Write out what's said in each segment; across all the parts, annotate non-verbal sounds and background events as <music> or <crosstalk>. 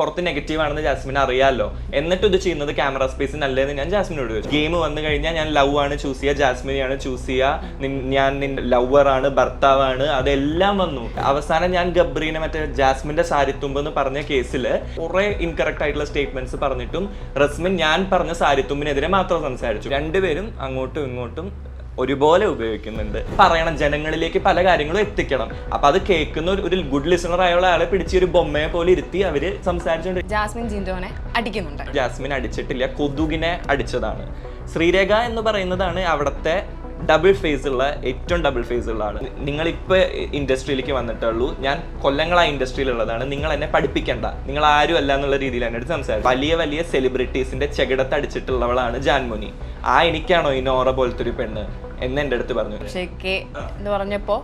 പുറത്ത് നെഗറ്റീവ് ആണെന്ന് ജാസ്മിൻ അറിയാമല്ലോ എന്നിട്ട് ഇത് ചെയ്യുന്നത് ക്യാമറ സ്പേസ് അല്ലേന്ന് ഞാൻ ജാസ്മിനോട് ചോദിച്ചു. ഗെയിം വന്നു കഴിഞ്ഞാൽ ഞാൻ ലവ് ആണ് ചൂസ് ചെയ്യുക ജാസ്മിനെയാണ് ചൂസ് ചെയ്യുക. ഞാൻ ലവർ ആണ് ഭർത്താവാണ് അതെല്ലാം വന്നു. അവസാനം ഞാൻ ഗബ്രീനെ മറ്റേ ജാസ്മിന്റെ സാരിത്തുമ്പ് എന്ന് പറഞ്ഞ കേസിൽ കുറെ ഇൻകറക്റ്റ് ആയിട്ടുള്ള സ്റ്റേറ്റ്മെന്റ്സ് പറഞ്ഞിട്ടും റസ്മിൻ ഞാൻ പറഞ്ഞ സാരിത്തുമ്പിനെതിരെ മാത്രം സംസാരിച്ചു. രണ്ടുപേരും അങ്ങോട്ടും ഇങ്ങോട്ടും ഒരുപോലെ ഉപയോഗിക്കുന്നുണ്ട്. പറയണം ജനങ്ങളിലേക്ക് പല കാര്യങ്ങളും എത്തിക്കണം. അപ്പൊ അത് കേൾക്കുന്ന ഒരു- ഗുഡ് ലിസണർ ആയുള്ള ആളെ പിടിച്ച് ഒരു ബൊമ്മയെ പോലെ ഇരുത്തി അവർ സംസാരിച്ചുകൊണ്ട് ജാസ്മിൻ ജിൻഡോനെ അടിക്കുന്നുണ്ട്. ജാസ്മിൻ അടിച്ചിട്ടില്ല കൊതുകിനെ അടിച്ചതാണ്. ശ്രീരേഖ എന്ന് പറയുന്നതാണ് അവിടുത്തെ ഡബിൾ ഫേസ് ഉള്ള ഏറ്റവും ഡബിൾ ഫേസ് ഉള്ളതാണ് ഇപ്പൊ ഇൻഡസ്ട്രിയിലേക്ക് വന്നിട്ടുള്ളൂ. ഞാൻ ഇൻഡസ്ട്രിയിൽ ഉള്ളതാണ് നിങ്ങൾ എന്നെ പഠിപ്പിക്കേണ്ട നിങ്ങൾ ആരും അല്ല എന്നുള്ള രീതിയിൽ എന്നെ അടുത്ത് സംസാരിച്ചു വലിയ വലിയ സെലിബ്രിറ്റീസിന്റെ ചെകിടത്ത് അടിച്ചിട്ടുള്ളവളാണ് ജാൻമുനി ആ എനിക്കാണോ ഈ നോറ പോലത്തെ ഒരു പെണ്ണ് എന്ന് എന്റെ അടുത്ത് പറഞ്ഞു എന്ന് പറഞ്ഞപ്പോ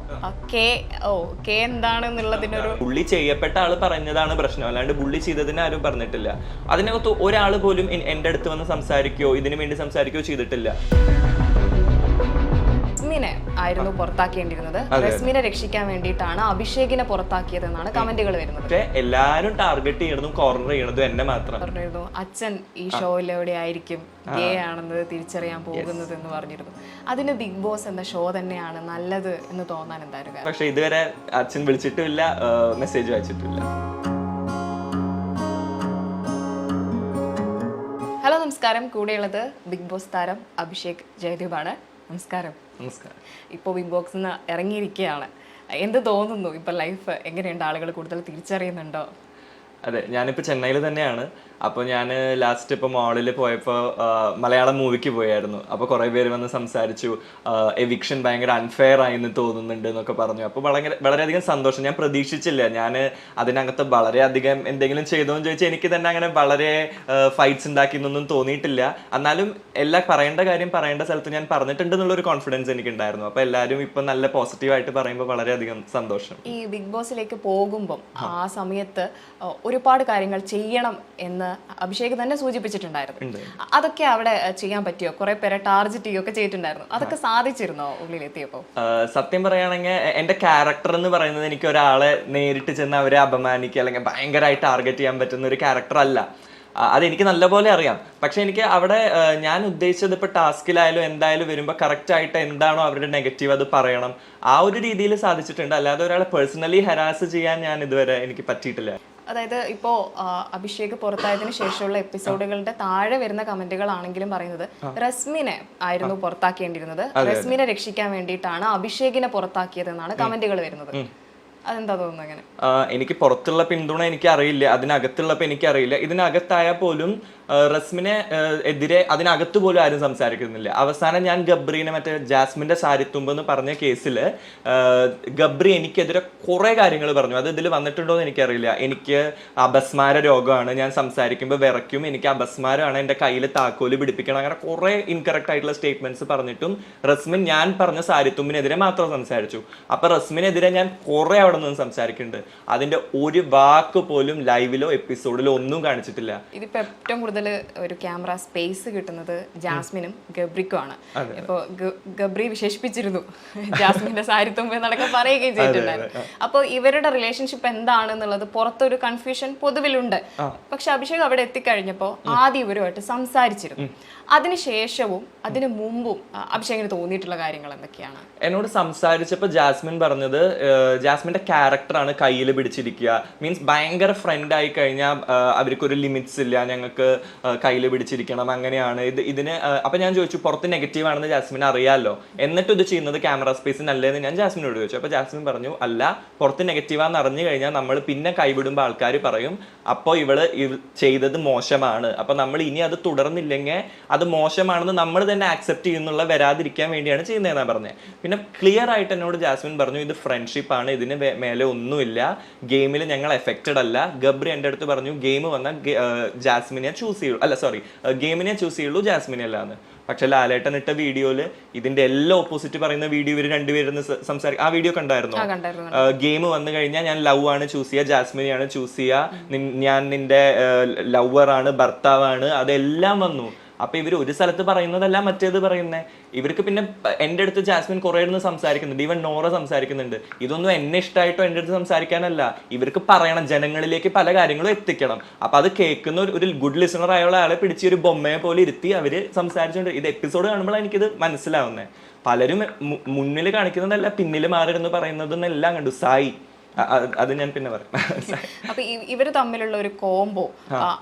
പുള്ളി ചെയ്യപ്പെട്ട ആൾ പറഞ്ഞതാണ് പ്രശ്നം അല്ലാണ്ട് പുള്ളി ചെയ്തതിന് ആരും പറഞ്ഞിട്ടില്ല അതിനകത്ത് ഒരാൾ പോലും എന്റെ അടുത്ത് വന്ന് സംസാരിക്കുകയോ ഇതിനു വേണ്ടി സംസാരിക്കുകയോ ചെയ്തിട്ടില്ല റസ്മിനെ ആയിരുന്നു പുറത്താക്കേണ്ടിയിരുന്നത്. റസ്മിനെ രക്ഷിക്കാൻ വേണ്ടിയിട്ടാണ് അഭിഷേകിനെ പുറത്താക്കിയത് എന്നാണ് കമന്റുകൾ വരുന്നത്. എല്ലാരും ടാർഗറ്റ് ചെയ്യണതും കോർണർ ചെയ്യണതും എന്നെ മാത്രം. പറഞ്ഞിരുന്നു അച്ഛൻ ഈ ഷോയിലെവിടെ ആയിരിക്കും ഗേ ആണെന്ന് തിരിച്ചറിയാൻ പോകുന്നത് എന്ന് പറഞ്ഞിരുന്നു. അതിന് ബിഗ് ബോസ് എന്ന ഷോ തന്നെയാണ് നല്ലത് എന്ന് തോന്നാൻ എന്തായാലും കാരണം. പക്ഷെ ഇതുവരെ അച്ഛൻ വിളിച്ചിട്ടുമില്ല മെസ്സേജ് അയച്ചിട്ടില്ല ഹലോ നമസ്കാരം. കൂടെയുള്ളത് ബിഗ് ബോസ് താരം അഭിഷേക് ജയദീപാണ്. നമസ്കാരം. നമസ്കാരം. ഇപ്പോൾ വിം ബോക്സിൽ നിന്ന് ഇറങ്ങിയിരിക്കുകയാണ്. എന്ത് തോന്നുന്നു? ഇപ്പം ലൈഫ് എങ്ങനെയുണ്ട്? ആളുകൾ കൂടുതൽ തിരിച്ചറിയുന്നുണ്ടോ? അതെ ഞാനിപ്പോൾ ചെന്നൈയിൽ തന്നെയാണ്. അപ്പോൾ ഞാൻ ലാസ്റ്റ് ഇപ്പോൾ മോളിൽ പോയപ്പോൾ മലയാളം മൂവിക്ക് പോയായിരുന്നു. അപ്പോൾ കുറേ പേര് വന്ന് സംസാരിച്ചു. എവിക്ഷൻ ഭയങ്കര അൺഫെയർ ആയെന്ന് തോന്നുന്നുണ്ട് എന്നൊക്കെ പറഞ്ഞു. അപ്പോൾ വളരെ വളരെയധികം സന്തോഷം. ഞാൻ പ്രതീക്ഷിച്ചില്ല. ഞാൻ അതിനകത്ത് വളരെയധികം എന്തെങ്കിലും ചെയ്തോന്ന് ചോദിച്ചാൽ എനിക്ക് തന്നെ അങ്ങനെ വളരെ ഫൈറ്റ്സ് ഉണ്ടാക്കി എന്നൊന്നും തോന്നിയിട്ടില്ല. എന്നാലും എല്ലാ പറയേണ്ട കാര്യം പറയേണ്ട സ്ഥലത്ത് ഞാൻ പറഞ്ഞിട്ടുണ്ട് എന്നുള്ളൊരു കോൺഫിഡൻസ് എനിക്കുണ്ടായിരുന്നു. അപ്പോൾ എല്ലാവരും ഇപ്പം നല്ല പോസിറ്റീവായിട്ട് പറയുമ്പോൾ വളരെയധികം സന്തോഷം. ഈ ബിഗ് ബോസിലേക്ക് പോകുമ്പം ആ. സമയത്ത് ഒരുപാട് കാര്യങ്ങൾ ചെയ്യണം എന്ന് അഭിഷേക് തന്നെ സൂചിപ്പിച്ചിട്ടുണ്ടായിരുന്നു. അതൊക്കെ അവിടെ ചെയ്യാൻ പറ്റിയോ? കുറെ പേരെ ടാർഗറ്റ് ചെയ്യുകയൊക്കെ ചെയ്തിട്ടുണ്ടായിരുന്നു. അതൊക്കെ സാധിച്ചിരുന്നോ ഉള്ളിലെത്തിയപ്പോൾ ആഹ് സത്യം പറയുകയാണെങ്കിൽ എന്റെ ക്യാരക്ടർ എന്ന് പറയുന്നത് എനിക്ക് ഒരാളെ നേരിട്ട് ചെന്ന് അവരെ അപമാനിക്കുക അല്ലെങ്കിൽ ഭയങ്കരമായിട്ട് ടാർഗറ്റ് ചെയ്യാൻ പറ്റുന്ന ഒരു ക്യാരക്ടർ അല്ല. അതെനിക്ക് നല്ലപോലെ അറിയാം. പക്ഷെ എനിക്ക് അവിടെ ഞാൻ ഉദ്ദേശിച്ചത് ഇപ്പൊ ടാസ്കിലായാലും എന്തായാലും വരുമ്പോൾ കറക്റ്റ് ആയിട്ട് എന്താണോ അവരുടെ നെഗറ്റീവ് അത് പറയണം. ആ ഒരു രീതിയിൽ സാധിച്ചിട്ടുണ്ട്. അല്ലാതെ ഒരാളെ പേഴ്സണലി ഹരാസ് ചെയ്യാൻ ഞാൻ ഇതുവരെ എനിക്ക് പറ്റിയിട്ടില്ല. അതായത് ഇപ്പോ അഭിഷേക് പുറത്തായതിന് ശേഷമുള്ള എപ്പിസോഡുകളുടെ താഴെ വരുന്ന കമന്റുകളാണെങ്കിലും പറയുന്നത് റസ്മിനെ ആയിരുന്നു പുറത്താക്കേണ്ടിയിരുന്നത്. റസ്മിനെ രക്ഷിക്കാൻ വേണ്ടിയിട്ടാണ് അഭിഷേകിനെ പുറത്താക്കിയതെന്നാണ് കമന്റുകൾ വരുന്നത്. അതെന്താ തോന്നുന്നത് അങ്ങനെ? എനിക്ക് പുറത്തുള്ള പിന്തുണ എനിക്ക് അറിയില്ല അതിനകത്തുള്ളപ്പോൾ എനിക്ക് അറിയില്ല ഇതിനകത്തായാൽ പോലും റസ്മിനെ എതിരെ അതിനകത്ത് പോലും ആരും സംസാരിക്കുന്നില്ല. അവസാനം ഞാൻ ഗബ്രീനെ മറ്റേ ജാസ്മിന്റെ സാരിത്തുമ്പ് എന്ന് പറഞ്ഞ കേസിൽ ഗബ്രി എനിക്കെതിരെ കുറെ കാര്യങ്ങൾ പറഞ്ഞു. അത് ഇതിൽ വന്നിട്ടുണ്ടോ എന്ന് എനിക്കറിയില്ല. എനിക്ക് അപസ്മാര രോഗമാണ് ഞാൻ സംസാരിക്കുമ്പോൾ വിറയ്ക്കും. എനിക്ക് അപസ്മാരമാണ് എന്റെ കയ്യിൽ താക്കോൽ പിടിപ്പിക്കണം. അങ്ങനെ കുറെ ഇൻകറക്റ്റ് ആയിട്ടുള്ള സ്റ്റേറ്റ്മെന്റ്സ് പറഞ്ഞിട്ടും റസ്മിൻ ഞാൻ പറഞ്ഞ സാരിത്തുമ്പിനെതിരെ മാത്രം സംസാരിച്ചു. അപ്പൊ റസ്മിനെതിരെ ഞാൻ കുറെ അവിടെ നിന്ന് സംസാരിക്കുന്നുണ്ട്. അതിന്റെ ഒരു വാക്ക് പോലും ലൈവിലോ എപ്പിസോഡിലോ ഒന്നും കാണിച്ചിട്ടില്ല. ഇതിപ്പോ ഏറ്റവും കൂടുതൽ ഒരു ക്യാമറ സ്പേസ് കിട്ടുന്നത് ജാസ്മിനും ഗബ്രിക്കുമാണ്. ഇപ്പൊ ഗ- ഗബ്രി വിശേഷിപ്പിച്ചിരുന്നു. <laughs> ജാസ്മിന്റെ സാരിത്തുമ്പ് എന്നടക്കം പറയുകയും ചെയ്തിട്ടുണ്ടായിരുന്നു. അപ്പോൾ ഇവരുടെ റിലേഷൻഷിപ്പ് എന്താണെന്നുള്ളത് പുറത്തൊരു കൺഫ്യൂഷൻ പൊതുവിലുണ്ട്. പക്ഷെ അഭിഷേക് അവിടെ എത്തിക്കഴിഞ്ഞപ്പോ ആദ്യം ഇവരുമായിട്ട് സംസാരിച്ചിരുന്നു. അതിനുശേഷവും അതിനു മുമ്പും അഭിഷേകിന് തോന്നിയിട്ടുള്ള കാര്യങ്ങൾ എന്തൊക്കെയാണ്? എന്നോട് സംസാരിച്ചപ്പോൾ ജാസ്മിൻ പറഞ്ഞത് ജാസ്മിന്റെ ക്യാരക്ടറാണ് കയ്യിൽ പിടിച്ചിരിക്കുക. മീൻസ് ഭയങ്കര ഫ്രണ്ട് ആയി കഴിഞ്ഞാൽ അവർക്കൊരു ലിമിറ്റ്സ് ഇല്ല. ഞങ്ങൾക്ക് കയ്യിൽ പിടിച്ചിരിക്കണം അങ്ങനെയാണ്. ഇത് ഇതിന് അപ്പം ഞാൻ ചോദിച്ചു പുറത്ത് നെഗറ്റീവ് ആണെന്ന് ജാസ്മിൻ അറിയാമല്ലോ എന്നിട്ട് ഇത് ചെയ്യുന്നത് ക്യാമറ സ്പേസിന് അല്ലേന്ന് ഞാൻ ജാസ്മിനോട് ചോദിച്ചു. അപ്പൊ ജാസ്മിൻ പറഞ്ഞു അല്ല പുറത്ത് നെഗറ്റീവാന്ന് അറിഞ്ഞു കഴിഞ്ഞാൽ നമ്മൾ പിന്നെ കൈവിടുമ്പോൾ ആൾക്കാർ പറയും അപ്പോൾ ഇവൾ ചെയ്തത് മോശമാണ്. അപ്പൊ നമ്മൾ ഇനി അത് തുടർന്നില്ലെങ്കിൽ അത് മോശമാണെന്ന് നമ്മൾ തന്നെ ആക്സെപ്റ്റ് ചെയ്യുന്നുള്ള വരാതിരിക്കാൻ വേണ്ടിയാണ് ചെയ്യുന്നതെന്നാണ് പറഞ്ഞത് പിന്നെ ക്ലിയർ ആയിട്ട് എന്നോട് ജാസ്മിൻ പറഞ്ഞു ഇത് ഫ്രണ്ട്ഷിപ്പാണ് ഇതിന് മേലെ ഒന്നുമില്ല. ഗെയിമിൽ ഞങ്ങൾ എഫക്റ്റഡ് അല്ല. ഗബ്രി എന്റെ അടുത്ത് പറഞ്ഞു ഗെയിം വന്നാൽ ജാസ്മിനെ ചൂസ് ചെയ്യുള്ളൂ അല്ല സോറി ഗെയിമിനെ ചൂസ് ചെയ്യുള്ളൂ ജാസ്മിനെ അല്ലാന്ന് പക്ഷെ ലാലേട്ടൻ ഇട്ട വീഡിയോയിൽ ഇതിന്റെ എല്ലാം ഓപ്പോസിറ്റ് പറയുന്ന വീഡിയോ ഇവർ രണ്ടുപേരും സംസാരിക്കും ആ വീഡിയോ കണ്ടായിരുന്നോ? ഗെയിം വന്നു കഴിഞ്ഞാൽ ഞാൻ ലവ് ആണ് ചൂസ് ചെയ്യുക ജാസ്മിനെയാണ് ചൂസ് ചെയ്യുക. ഞാൻ നിന്റെ ലവർ ആണ് ഭർത്താവാണ് അതെല്ലാം വന്നു. അപ്പൊ ഇവർ ഒരു സ്ഥലത്ത് പറയുന്നതല്ല മറ്റേത് പറയുന്നത് ഇവർക്ക് പിന്നെ എന്റെ അടുത്ത് ജാസ്മിൻ കുറേ ഇരുന്ന് സംസാരിക്കുന്നുണ്ട്. ഈവൻ നോറ സംസാരിക്കുന്നുണ്ട്. ഇതൊന്നും എന്നെ ഇഷ്ടമായിട്ടോ എന്റെ അടുത്ത് സംസാരിക്കാനല്ല. ഇവർക്ക് പറയണം ജനങ്ങളിലേക്ക് പല കാര്യങ്ങളും എത്തിക്കണം. അപ്പൊ അത് കേൾക്കുന്ന ഒരു- ഗുഡ് ലിസണർ ആയുള്ള ആളെ പിടിച്ച് ഒരു ബൊമ്മയെ പോലെ ഇരുത്തി അവർ സംസാരിച്ചുകൊണ്ട് ഇത് എപ്പിസോഡ് കാണുമ്പോൾ എനിക്കിത് മനസ്സിലാവുന്നത് പലരും മുന്നിൽ കാണിക്കുന്നതല്ല പിന്നിൽ മാറിയിരുന്നു പറയുന്നതെന്നെല്ലാം കണ്ടു. സായി. അത് ഞാൻ പിന്നെ പറയാം. <laughs> അപ്പൊ ഇവർ ഇവർ തമ്മിലുള്ള ഒരു കോംബോ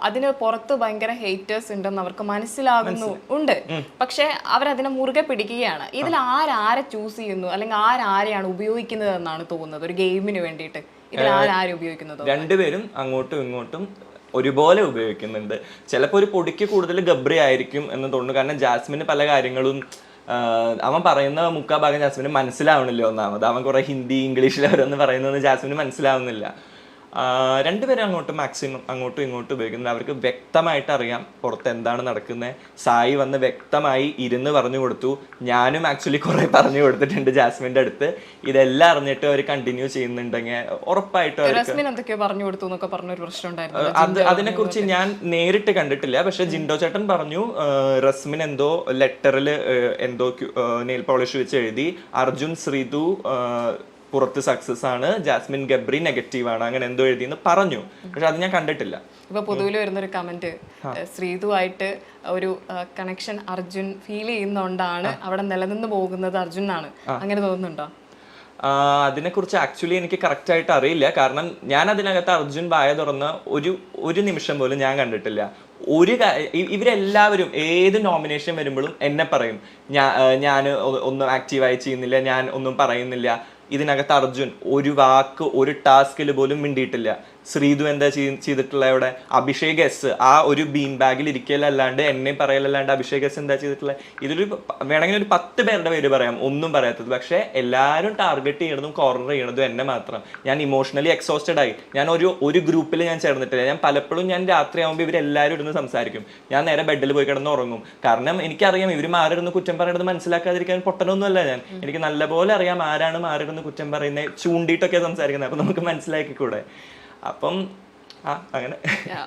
അതിന് പുറത്ത് ഭയങ്കര ഹേറ്റേഴ്സ് ഉണ്ടെന്ന് അവർക്ക് മനസ്സിലാകുന്നു ഉണ്ട്. പക്ഷെ അവരതിനെ മുറുകെ പിടിക്കുകയാണ്. ഇതിൽ ആരാരെ ചൂസ് ചെയ്യുന്നു? അല്ലെങ്കിൽ ആരാരെയാണ് ഉപയോഗിക്കുന്നത് എന്നാണ് തോന്നുന്നത് ഒരു ഗെയിമിന് വേണ്ടിയിട്ട്. ഇതിൽ ആരാരും ഉപയോഗിക്കുന്നത്? രണ്ടുപേരും അങ്ങോട്ടും ഇങ്ങോട്ടും ഒരുപോലെ ഉപയോഗിക്കുന്നുണ്ട്. ചിലപ്പോൾ ഒരു പൊടിക്ക് കൂടുതൽ ഗബ്രി ആയിരിക്കും എന്ന് തോന്നുന്നു. കാരണം ജാസ്മിന് പല കാര്യങ്ങളും അവൻ പറയുന്ന മുക്കാ ഭാഗം ജാസ്മിന് മനസ്സിലാവണില്ല ഒന്നാമത്. അവൻ കുറെ ഹിന്ദി ഇംഗ്ലീഷിൽ ഓരോന്ന് പറയുന്നത് ജാസ്മിന് മനസ്സിലാവുന്നില്ല. രണ്ടുപേരും അങ്ങോട്ട് മാക്സിമം അങ്ങോട്ടും ഇങ്ങോട്ടും ഉപയോഗിക്കുന്നത് അവർക്ക് വ്യക്തമായിട്ട് അറിയാം പുറത്ത് എന്താണ് നടക്കുന്നത് സായി വന്ന് വ്യക്തമായി ഇരുന്ന് പറഞ്ഞു കൊടുത്തു. ഞാനും ആക്ച്വലി കുറേ പറഞ്ഞു കൊടുത്തിട്ടുണ്ട് ജാസ്മിന്റെ അടുത്ത്. ഇതെല്ലാം അറിഞ്ഞിട്ട് അവർ കണ്ടിന്യൂ ചെയ്യുന്നുണ്ടെങ്കിൽ ഉറപ്പായിട്ട് പറഞ്ഞു കൊടുത്തു എന്നൊക്കെ പറഞ്ഞൊരു പ്രശ്നം ഉണ്ടായിരുന്നു. അതിനെക്കുറിച്ച് ഞാൻ നേരിട്ട് കണ്ടിട്ടില്ല. പക്ഷെ ജിൻഡോ ചേട്ടൻ പറഞ്ഞു റസ്മിൻ എന്തോ ലെറ്ററിൽ എന്തോ നെയിൽ പോളിഷ് വെച്ച് എഴുതി. അർജുൻ ശ്രീതു പുറത്ത് സക്സസ് ആണ് ജാസ്മിൻ ഗബ്രി നെഗറ്റീവ് ആണ് അങ്ങനെ എന്തോ എഴുതി എന്ന് പറഞ്ഞു. പക്ഷെ അത് ഞാൻ കണ്ടിട്ടില്ല. ഇപ്പൊ പൊതുവിൽ വരുന്നൊരു കമന്റ് ശ്രീതുവായിട്ട് ഒരു കണക്ഷൻ അർജുൻ ഫീൽ ചെയ്യുന്നോണ്ടാണ് അവിടെ നിലനിന്ന് പോകുന്നത് അർജുൻ ആണ് അങ്ങനെ തോന്നുന്നുണ്ടോ? അതിനെക്കുറിച്ച് ആക്ച്വലി എനിക്ക് കറക്റ്റ് ആയിട്ട് അറിയില്ല. കാരണം ഞാൻ അതിനകത്ത് അർജുൻ വായ തുറന്ന ഒരു ഒരു നിമിഷം പോലും ഞാൻ കണ്ടിട്ടില്ല. ഒരു ഇവരെല്ലാവരും ഏത് നോമിനേഷൻ വരുമ്പോഴും എന്നെ പറയും. ഞാൻ ഞാൻ ഒന്നും ആക്റ്റീവായി ചെയ്യുന്നില്ല ഞാൻ ഒന്നും പറയുന്നില്ല. ഇതിനകത്ത് അർജുൻ ഒരു വാക്ക് ഒരു ടാസ്കിൽ പോലും മിണ്ടിയിട്ടില്ല. ശ്രീതു എന്താ ചെയ്- ചെയ്തിട്ടുള്ള അവിടെ? അഭിഷേക് എസ്. ആ ഒരു ബീൻ ബാഗിൽ ഇരിക്കലല്ലാണ്ട് എന്നെ പറയലല്ലാണ്ട് അഭിഷേക് എസ് എന്താ ചെയ്തിട്ടുള്ളത് ഇതൊരു വേണമെങ്കിൽ ഒരു പത്ത് പേരുടെ പേര് പറയാം. ഒന്നും പറയാത്തത്. പക്ഷേ എല്ലാവരും ടാർഗറ്റ് ചെയ്യണതും കോർണർ ചെയ്യണതും എന്നെ മാത്രം. ഞാൻ ഇമോഷണലി എക്സോസ്റ്റഡ് ആയി. ഞാൻ ഒരു ഒരു ഗ്രൂപ്പിൽ ഞാൻ ചേർന്നിട്ടില്ല. ഞാൻ പലപ്പോഴും ഞാൻ രാത്രി ആകുമ്പോൾ ഇവരെല്ലാവരും ഇരുന്ന് സംസാരിക്കും. ഞാൻ നേരെ ബെഡിൽ പോയി കിടന്ന് ഉറങ്ങും. കാരണം എനിക്കറിയാം ഇവർ മാറിയിരുന്ന് കുറ്റം പറയണത് മനസ്സിലാക്കാതിരിക്കാൻ പൊട്ടനൊന്നുമല്ല ഞാൻ. എനിക്ക് നല്ലപോലെ അറിയാം ആരാണ് മാറിയിരുന്ന് കുറ്റം പറയുന്നത് ചൂണ്ടിയിട്ടൊക്കെ സംസാരിക്കുന്നത്. അപ്പം നമുക്ക് മനസ്സിലാക്കിക്കൂടെ? അപ്പം അങ്ങനെ.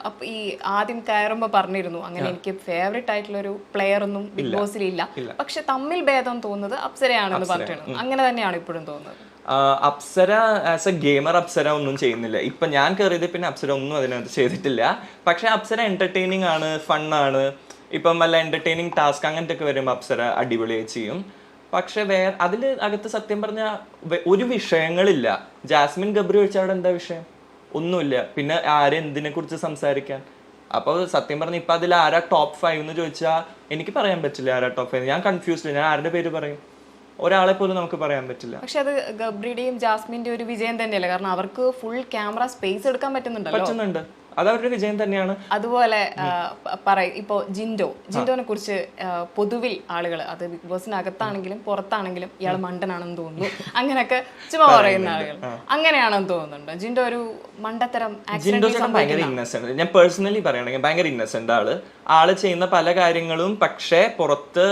അപ്പൊ ഈ ആദ്യം കയറുമ്പോ പറഞ്ഞിരുന്നു അങ്ങനെ എനിക്ക് ഫേവറേറ്റ് ആയിട്ടുള്ള ഒരു പ്ലെയർ ഒന്നും ബിഗ് ബോസിൽ ഇല്ല. പക്ഷെ തമ്മിൽ ഭേദം തോന്നുന്നത് അപ്സരയാണെന്ന് പറഞ്ഞിരുന്നു. അങ്ങനെ തന്നെയാണ് ഇപ്പോഴും തോന്നുന്നത്. Apsara as a gamer Apsara ഒന്നും ചെയ്യുന്നില്ല. ഇപ്പൊ ഞാൻ കയറിയത് പിന്നെ അപ്സര ഒന്നും അതിനകത്ത് ചെയ്തിട്ടില്ല. പക്ഷെ അപ്സര എന്റർടൈനിങ് ആണ് ഫണ്ണാണ് ഇപ്പം വല്ല എന്റർടൈനിങ് ടാസ്ക് അങ്ങനത്തെ ഒക്കെ വരുമ്പോൾ അപ്സര അടിപൊളിയായി ചെയ്യും. പക്ഷെ വേറെ അതിൽ അകത്ത് സത്യം പറഞ്ഞ ഒരു വിഷയങ്ങളില്ല. ജാസ്മിൻ ഗബ്രി ഒഴിച്ച അവിടെ എന്താ വിഷയം? ഒന്നുമില്ല. പിന്നെ ആരെന്തിനെ കുറിച്ച് സംസാരിക്കാൻ? അപ്പോൾ സത്യം പറഞ്ഞ ഇപ്പൊ അതിൽ ആരാ ടോപ്പ് ഫൈവ് എന്ന് ചോദിച്ചാൽ എനിക്ക് പറയാൻ പറ്റില്ല ആരാ ടോപ്പ് ഫൈവ് ഞാൻ കൺഫ്യൂസ്ഡ് ഞാൻ ആരുടെ പേര് പറയും? ഒരാളെ പോലും നമുക്ക് പറയാൻ പറ്റില്ല. പക്ഷെ അത് ഗബ്രിയുടെയും ജാസ്മിന്റെ ഒരു വിജയം തന്നെയല്ലേ? കാരണം അവർക്ക് ഫുൾ ക്യാമറ സ്പേസ് എടുക്കാൻ പറ്റുന്നുണ്ട് പറ്റുന്നുണ്ട്. അത് അവരുടെ വിജയം തന്നെയാണ്. അതുപോലെ പറയും ഇപ്പോ ജിൻഡോ ജിൻഡോനെ കുറിച്ച് പൊതുവിൽ ആളുകൾ അത് ബിഗ് ബോസിനകത്താണെങ്കിലും പുറത്താണെങ്കിലും ഇയാൾ മണ്ടനാണെന്ന് തോന്നുന്നു. അങ്ങനെയൊക്കെ ചുമ്മാ പറയുന്ന ആളുകൾ അങ്ങനെയാണെന്ന് തോന്നുന്നുണ്ട്. ജിൻഡോ ഒരു മണ്ടത്തരം ജിൻഡോ ഭയങ്കര ഇന്നസെന്റ് ഞാൻ പേഴ്സണലി പറയുകയാണെങ്കിൽ ഭയങ്കര ഇന്നസെന്റ് ആൾ. ആൾ ചെയ്യുന്ന പല കാര്യങ്ങളും പക്ഷേ പുറത്ത്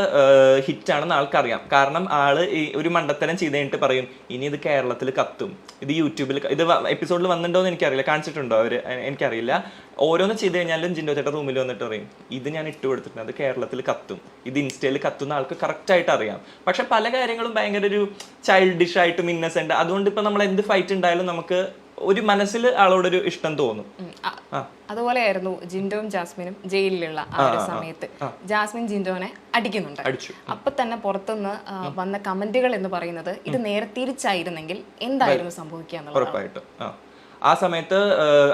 ഹിറ്റാണെന്ന് ആൾക്കറിയാം. കാരണം ആൾ ഈ ഒരു മണ്ടത്തരം ചെയ്ത് കഴിഞ്ഞിട്ട് പറയും ഇനി ഇത് കേരളത്തിൽ കത്തും. ഇത് യൂട്യൂബിൽ ഇത് എപ്പിസോഡിൽ വന്നിട്ടുണ്ടോ എന്ന് എനിക്കറിയില്ല. കാണിച്ചിട്ടുണ്ടോ അവർ? എനിക്കറിയില്ല. ഓരോന്ന് ചെയ്ത് കഴിഞ്ഞാലും ജിൻഡോ ചേട്ടൻ റൂമിൽ വന്നിട്ട് പറയും ഇത് ഞാൻ ഇട്ട് കൊടുത്തിട്ടുണ്ട്. അത് കേരളത്തിൽ കത്തും. ഇത് ഇൻസ്റ്റയിൽ കത്തുന്ന ആൾക്ക് കറക്റ്റ് ആയിട്ട് അറിയാം. പക്ഷെ പല കാര്യങ്ങളും ഭയങ്കര ഒരു ചൈൽഡിഷ് ആയിട്ടും ഇന്നസെന്റ്. അതുകൊണ്ട് ഇപ്പൊ നമ്മൾ എന്ത് ഫൈറ്റ് ഉണ്ടായാലും നമുക്ക് ഒരു മനസ്സിൽ ആളോടൊരു ഇഷ്ടം തോന്നും. അതുപോലെയായിരുന്നു ജിൻഡോയും ജാസ്മിനും ജയിലിലുള്ള ആ ഒരു സമയത്ത്. ജാസ്മിൻ ജിൻഡോനെ അടിക്കുന്നുണ്ട്. അപ്പൊ തന്നെ പുറത്തുനിന്ന് വന്ന കമന്റുകൾ എന്ന് പറയുന്നത് ഇത് നേരെ തിരിച്ചായിരുന്നെങ്കിൽ എന്തായിരുന്നു സംഭവിക്കുക എന്നുള്ളത്? ആ. സമയത്ത്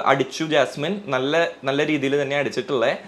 അടിച്ചു ജാസ്മിൻ. നല്ല നല്ല രീതിയിൽ തന്നെ അടിച്ചിട്ടുള്ളേ.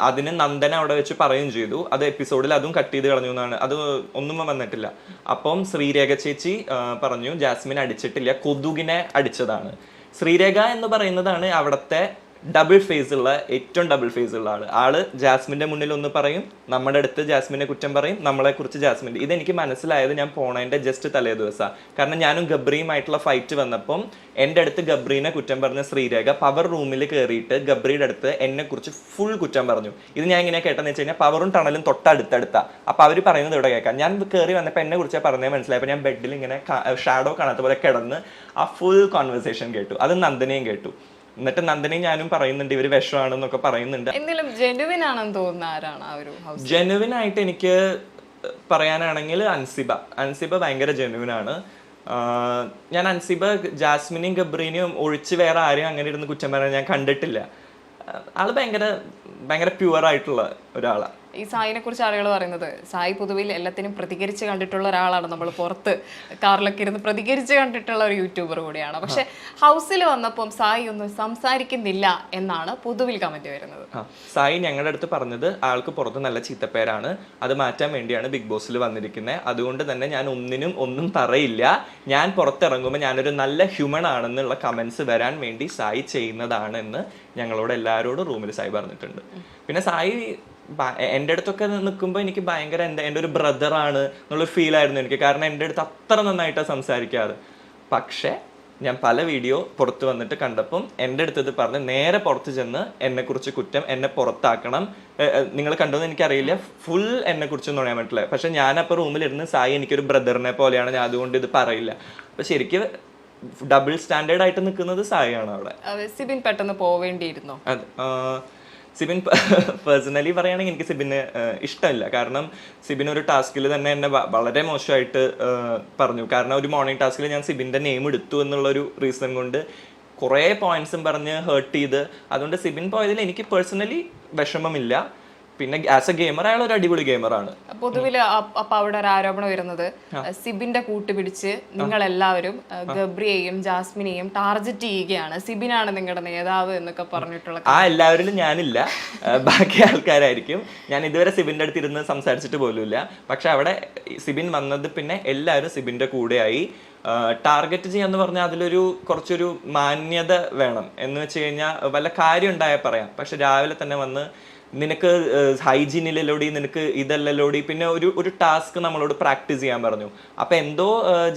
അതിന് നന്ദന അവിടെ വെച്ച് പറയുകയും ചെയ്തു. അത് എപ്പിസോഡിൽ അതും കട്ട് ചെയ്ത് കളഞ്ഞു എന്നാണ്. അത് ഒന്നും വന്നിട്ടില്ല. അപ്പം ശ്രീരേഖ ചേച്ചി പറഞ്ഞു ജാസ്മിൻ അടിച്ചിട്ടില്ല കൊതുകിനെ അടിച്ചതാണ്. ശ്രീരേഖ എന്ന് പറയുന്നതാണ് അവിടുത്തെ ഡബിൾ ഫേസ് ഉള്ള ഏറ്റവും ഡബിൾ ഫേസ് ഉള്ള ആൾ. ആൾ ജാസ്മിന്റെ മുന്നിൽ ഒന്ന് പറയും നമ്മുടെ അടുത്ത് ജാസ്മിനെ കുറ്റം പറയും നമ്മളെ കുറിച്ച് ജാസ്മിന്റെ ഇതെനിക്ക് മനസ്സിലായത് ഞാൻ പോണതിന്റെ ജസ്റ്റ് തലേ ദിവസം കാരണം ഞാനും ഗബ്രിയുമായിട്ടുള്ള ഫൈറ്റ് വന്നപ്പം എന്റെ അടുത്ത് ഗബ്രീനെ കുറ്റം പറഞ്ഞ ശ്രീരേഖ പവർ റൂമിൽ കയറിയിട്ട് ഗബ്രിയുടെ അടുത്ത് എന്നെ കുറിച്ച് ഫുൾ കുറ്റം പറഞ്ഞു. ഇത് ഞാൻ ഇങ്ങനെ കേട്ടെന്ന് വെച്ച് കഴിഞ്ഞാൽ പവറും ടണലും തൊട്ടടുത്തടുത്താ. അപ്പൊ അവർ പറയുന്നത് ഇവിടെ കേൾക്കാം. ഞാൻ കയറി വന്നപ്പോൾ എന്നെ കുറിച്ച് പറഞ്ഞേ മനസ്സിലായപ്പോൾ ഞാൻ ബെഡിൽ ഇങ്ങനെ ഷാഡോ കാണാത്ത പോലെ കിടന്ന് ആ ഫുൾ കോൺവെർസേഷൻ കേട്ടു. അത് നന്ദനയും കേട്ടു. എന്നിട്ട് നന്ദനയും ഞാനും പറയുന്നുണ്ട് ഇവർ വിഷമാണെന്നൊക്കെ പറയുന്നുണ്ട്. എന്തെങ്കിലും ജെനുവിൻ ആണെന്ന് തോന്നുന്ന ആരാണ് ആ ഒരു ഹൗസ് ജെനുവിൻ ആയിട്ട് എനിക്ക് പറയാനാണെങ്കിൽ അൻസിബ. അൻസിബ ഭയങ്കര ജെനുവിൻ ആണ് ഞാൻ അൻസിബ ജാസ്മിനെയും ഗബ്രീനെയും ഒഴിച്ച് വേറെ ആരെയും അങ്ങനെ ഇരുന്ന് കുറ്റം പറയാൻ ഞാൻ കണ്ടിട്ടില്ല. ആൾ ഭയങ്കര ഭയങ്കര പ്യുവർ ആയിട്ടുള്ള ഒരാളാണ് ഈ സായിനെ കുറിച്ച് ആളുകൾ പറയുന്നത് സായി പൊതുവിൽ എല്ലാത്തിനും പ്രതികരിച്ച് കണ്ടിട്ടുള്ള ഒരാളാണ് നമ്മൾ പുറത്ത് കാറിലൊക്കെ ഇരുന്ന് പ്രതികരിച്ച് കണ്ടിട്ടുള്ള ഒരു യൂട്യൂബർ കൂടിയാണ്. പക്ഷെ ഹൗസിൽ വന്നപ്പം സായി ഒന്നും സംസാരിക്കുന്നില്ല എന്നാണ് പൊതുവിൽ കമന്റ് വരുന്നത്. സായി ഞങ്ങളുടെ അടുത്ത് പറഞ്ഞത് ആൾക്ക് പുറത്ത് നല്ല ചീത്തപ്പേരാണ്. അത് മാറ്റാൻ വേണ്ടിയാണ് ബിഗ് ബോസിൽ വന്നിരിക്കുന്നത് അതുകൊണ്ട് തന്നെ ഞാൻ ഒന്നിനും ഒന്നും പറയില്ല. ഞാൻ പുറത്തിറങ്ങുമ്പോൾ ഞാനൊരു നല്ല ഹ്യൂമൺ ആണെന്നുള്ള കമന്റ്സ് വരാൻ വേണ്ടി സായി ചെയ്യുന്നതാണ് എന്ന് ഞങ്ങളോട് എല്ലാവരോടും റൂമിൽ സായി പറഞ്ഞിട്ടുണ്ട്. പിന്നെ സായി എന്റെ അടുത്തൊക്കെ നിൽക്കുമ്പോൾ എനിക്ക് ഭയങ്കര എന്റെ എന്റെ ഒരു ബ്രദറാണ് എന്നുള്ളൊരു ഫീൽ ആയിരുന്നു എനിക്ക്. കാരണം എന്റെ അടുത്ത് അത്ര നന്നായിട്ടാണ് സംസാരിക്കാറ്. പക്ഷേ ഞാൻ പല വീഡിയോ പുറത്ത് വന്നിട്ട് കണ്ടപ്പം എന്റെ അടുത്ത് ഇത് പറഞ്ഞ് നേരെ പുറത്ത് ചെന്ന് എന്നെക്കുറിച്ച് കുറ്റം എന്നെ പുറത്താക്കണം. നിങ്ങൾ കണ്ടോന്ന് എനിക്കറിയില്ല. ഫുൾ എന്നെക്കുറിച്ച് കുറിച്ച് പറയാൻ പറ്റില്ല. പക്ഷെ ഞാനപ്പോൾ റൂമിലിരുന്ന് സായി എനിക്കൊരു ബ്രദറിനെ പോലെയാണ്. ഞാൻ അതുകൊണ്ട് ഇത് പറയില്ല. അപ്പൊ ശരിക്കും ഡബിൾ സ്റ്റാൻഡേർഡ് ആയിട്ട് നിൽക്കുന്നത് സായിയാണ് അവിടെ. സിബിൻ പെട്ടെന്ന് പോവേണ്ടിയിരുന്നോ? അതെ. സിബിൻ പേഴ്സണലി പറയുകയാണെങ്കിൽ എനിക്ക് സിബിന് ഇഷ്ടമില്ല. കാരണം സിബിൻ ഒരു ടാസ്കിൽ തന്നെ എന്നെ വളരെ മോശമായിട്ട് പറഞ്ഞു. കാരണം ഒരു മോർണിംഗ് ടാസ്കിൽ ഞാൻ സിബിന്റെ നെയിം എടുത്തു എന്നുള്ളൊരു റീസൺ കൊണ്ട് കുറേ പോയിന്റ്സും പറഞ്ഞ് ഹേർട്ട് ചെയ്ത്. അതുകൊണ്ട് സിബിൻ പോയതിൽ എനിക്ക് പേഴ്സണലി വിഷമമില്ല. പിന്നെ ആസ് എ ഗെയിമർ അയാൾ ഒരു അടിപൊളി ഗെയിമറാണ് പൊതുവിൽ അപ്പൊ അവിടെ ഒരു ആരോപണം വരുന്നത് സിബിന്റെ കൂട്ടുപിടിച്ച് നിങ്ങൾ എല്ലാവരും ഗബ്രിയെയും ജാസ്മിനെയും ടാർഗറ്റ് ചെയ്യുകയാണ്. സിബിനാണ് നിങ്ങളുടെ നേതാവ് എന്നൊക്കെ പറഞ്ഞിട്ടുള്ള ആ എല്ലാവരിലും ഞാനില്ല. ബാക്കി ആൾക്കാരായിരിക്കും. ഞാൻ ഇതുവരെ സിബിന്റെ അടുത്ത് ഇരുന്ന് സംസാരിച്ചിട്ട് പോലുമില്ല. പക്ഷെ അവിടെ സിബിൻ വന്നത് പിന്നെ എല്ലാവരും സിബിന്റെ കൂടെയായി. ടാർഗറ്റ് ചെയ്യാന്ന് പറഞ്ഞാൽ അതിലൊരു കുറച്ചൊരു മാന്യത വേണം എന്ന് വെച്ച് കഴിഞ്ഞാൽ വല്ല കാര്യം ഉണ്ടായാൽ പറയാം. പക്ഷെ രാവിലെ തന്നെ വന്ന് നിനക്ക് ഹൈജീനിലൂടെ നിനക്ക് ഇതല്ലല്ലോടി പിന്നെ ഒരു ഒരു ടാസ്ക് നമ്മളോട് പ്രാക്ടീസ് ചെയ്യാൻ പറഞ്ഞു. അപ്പൊ എന്തോ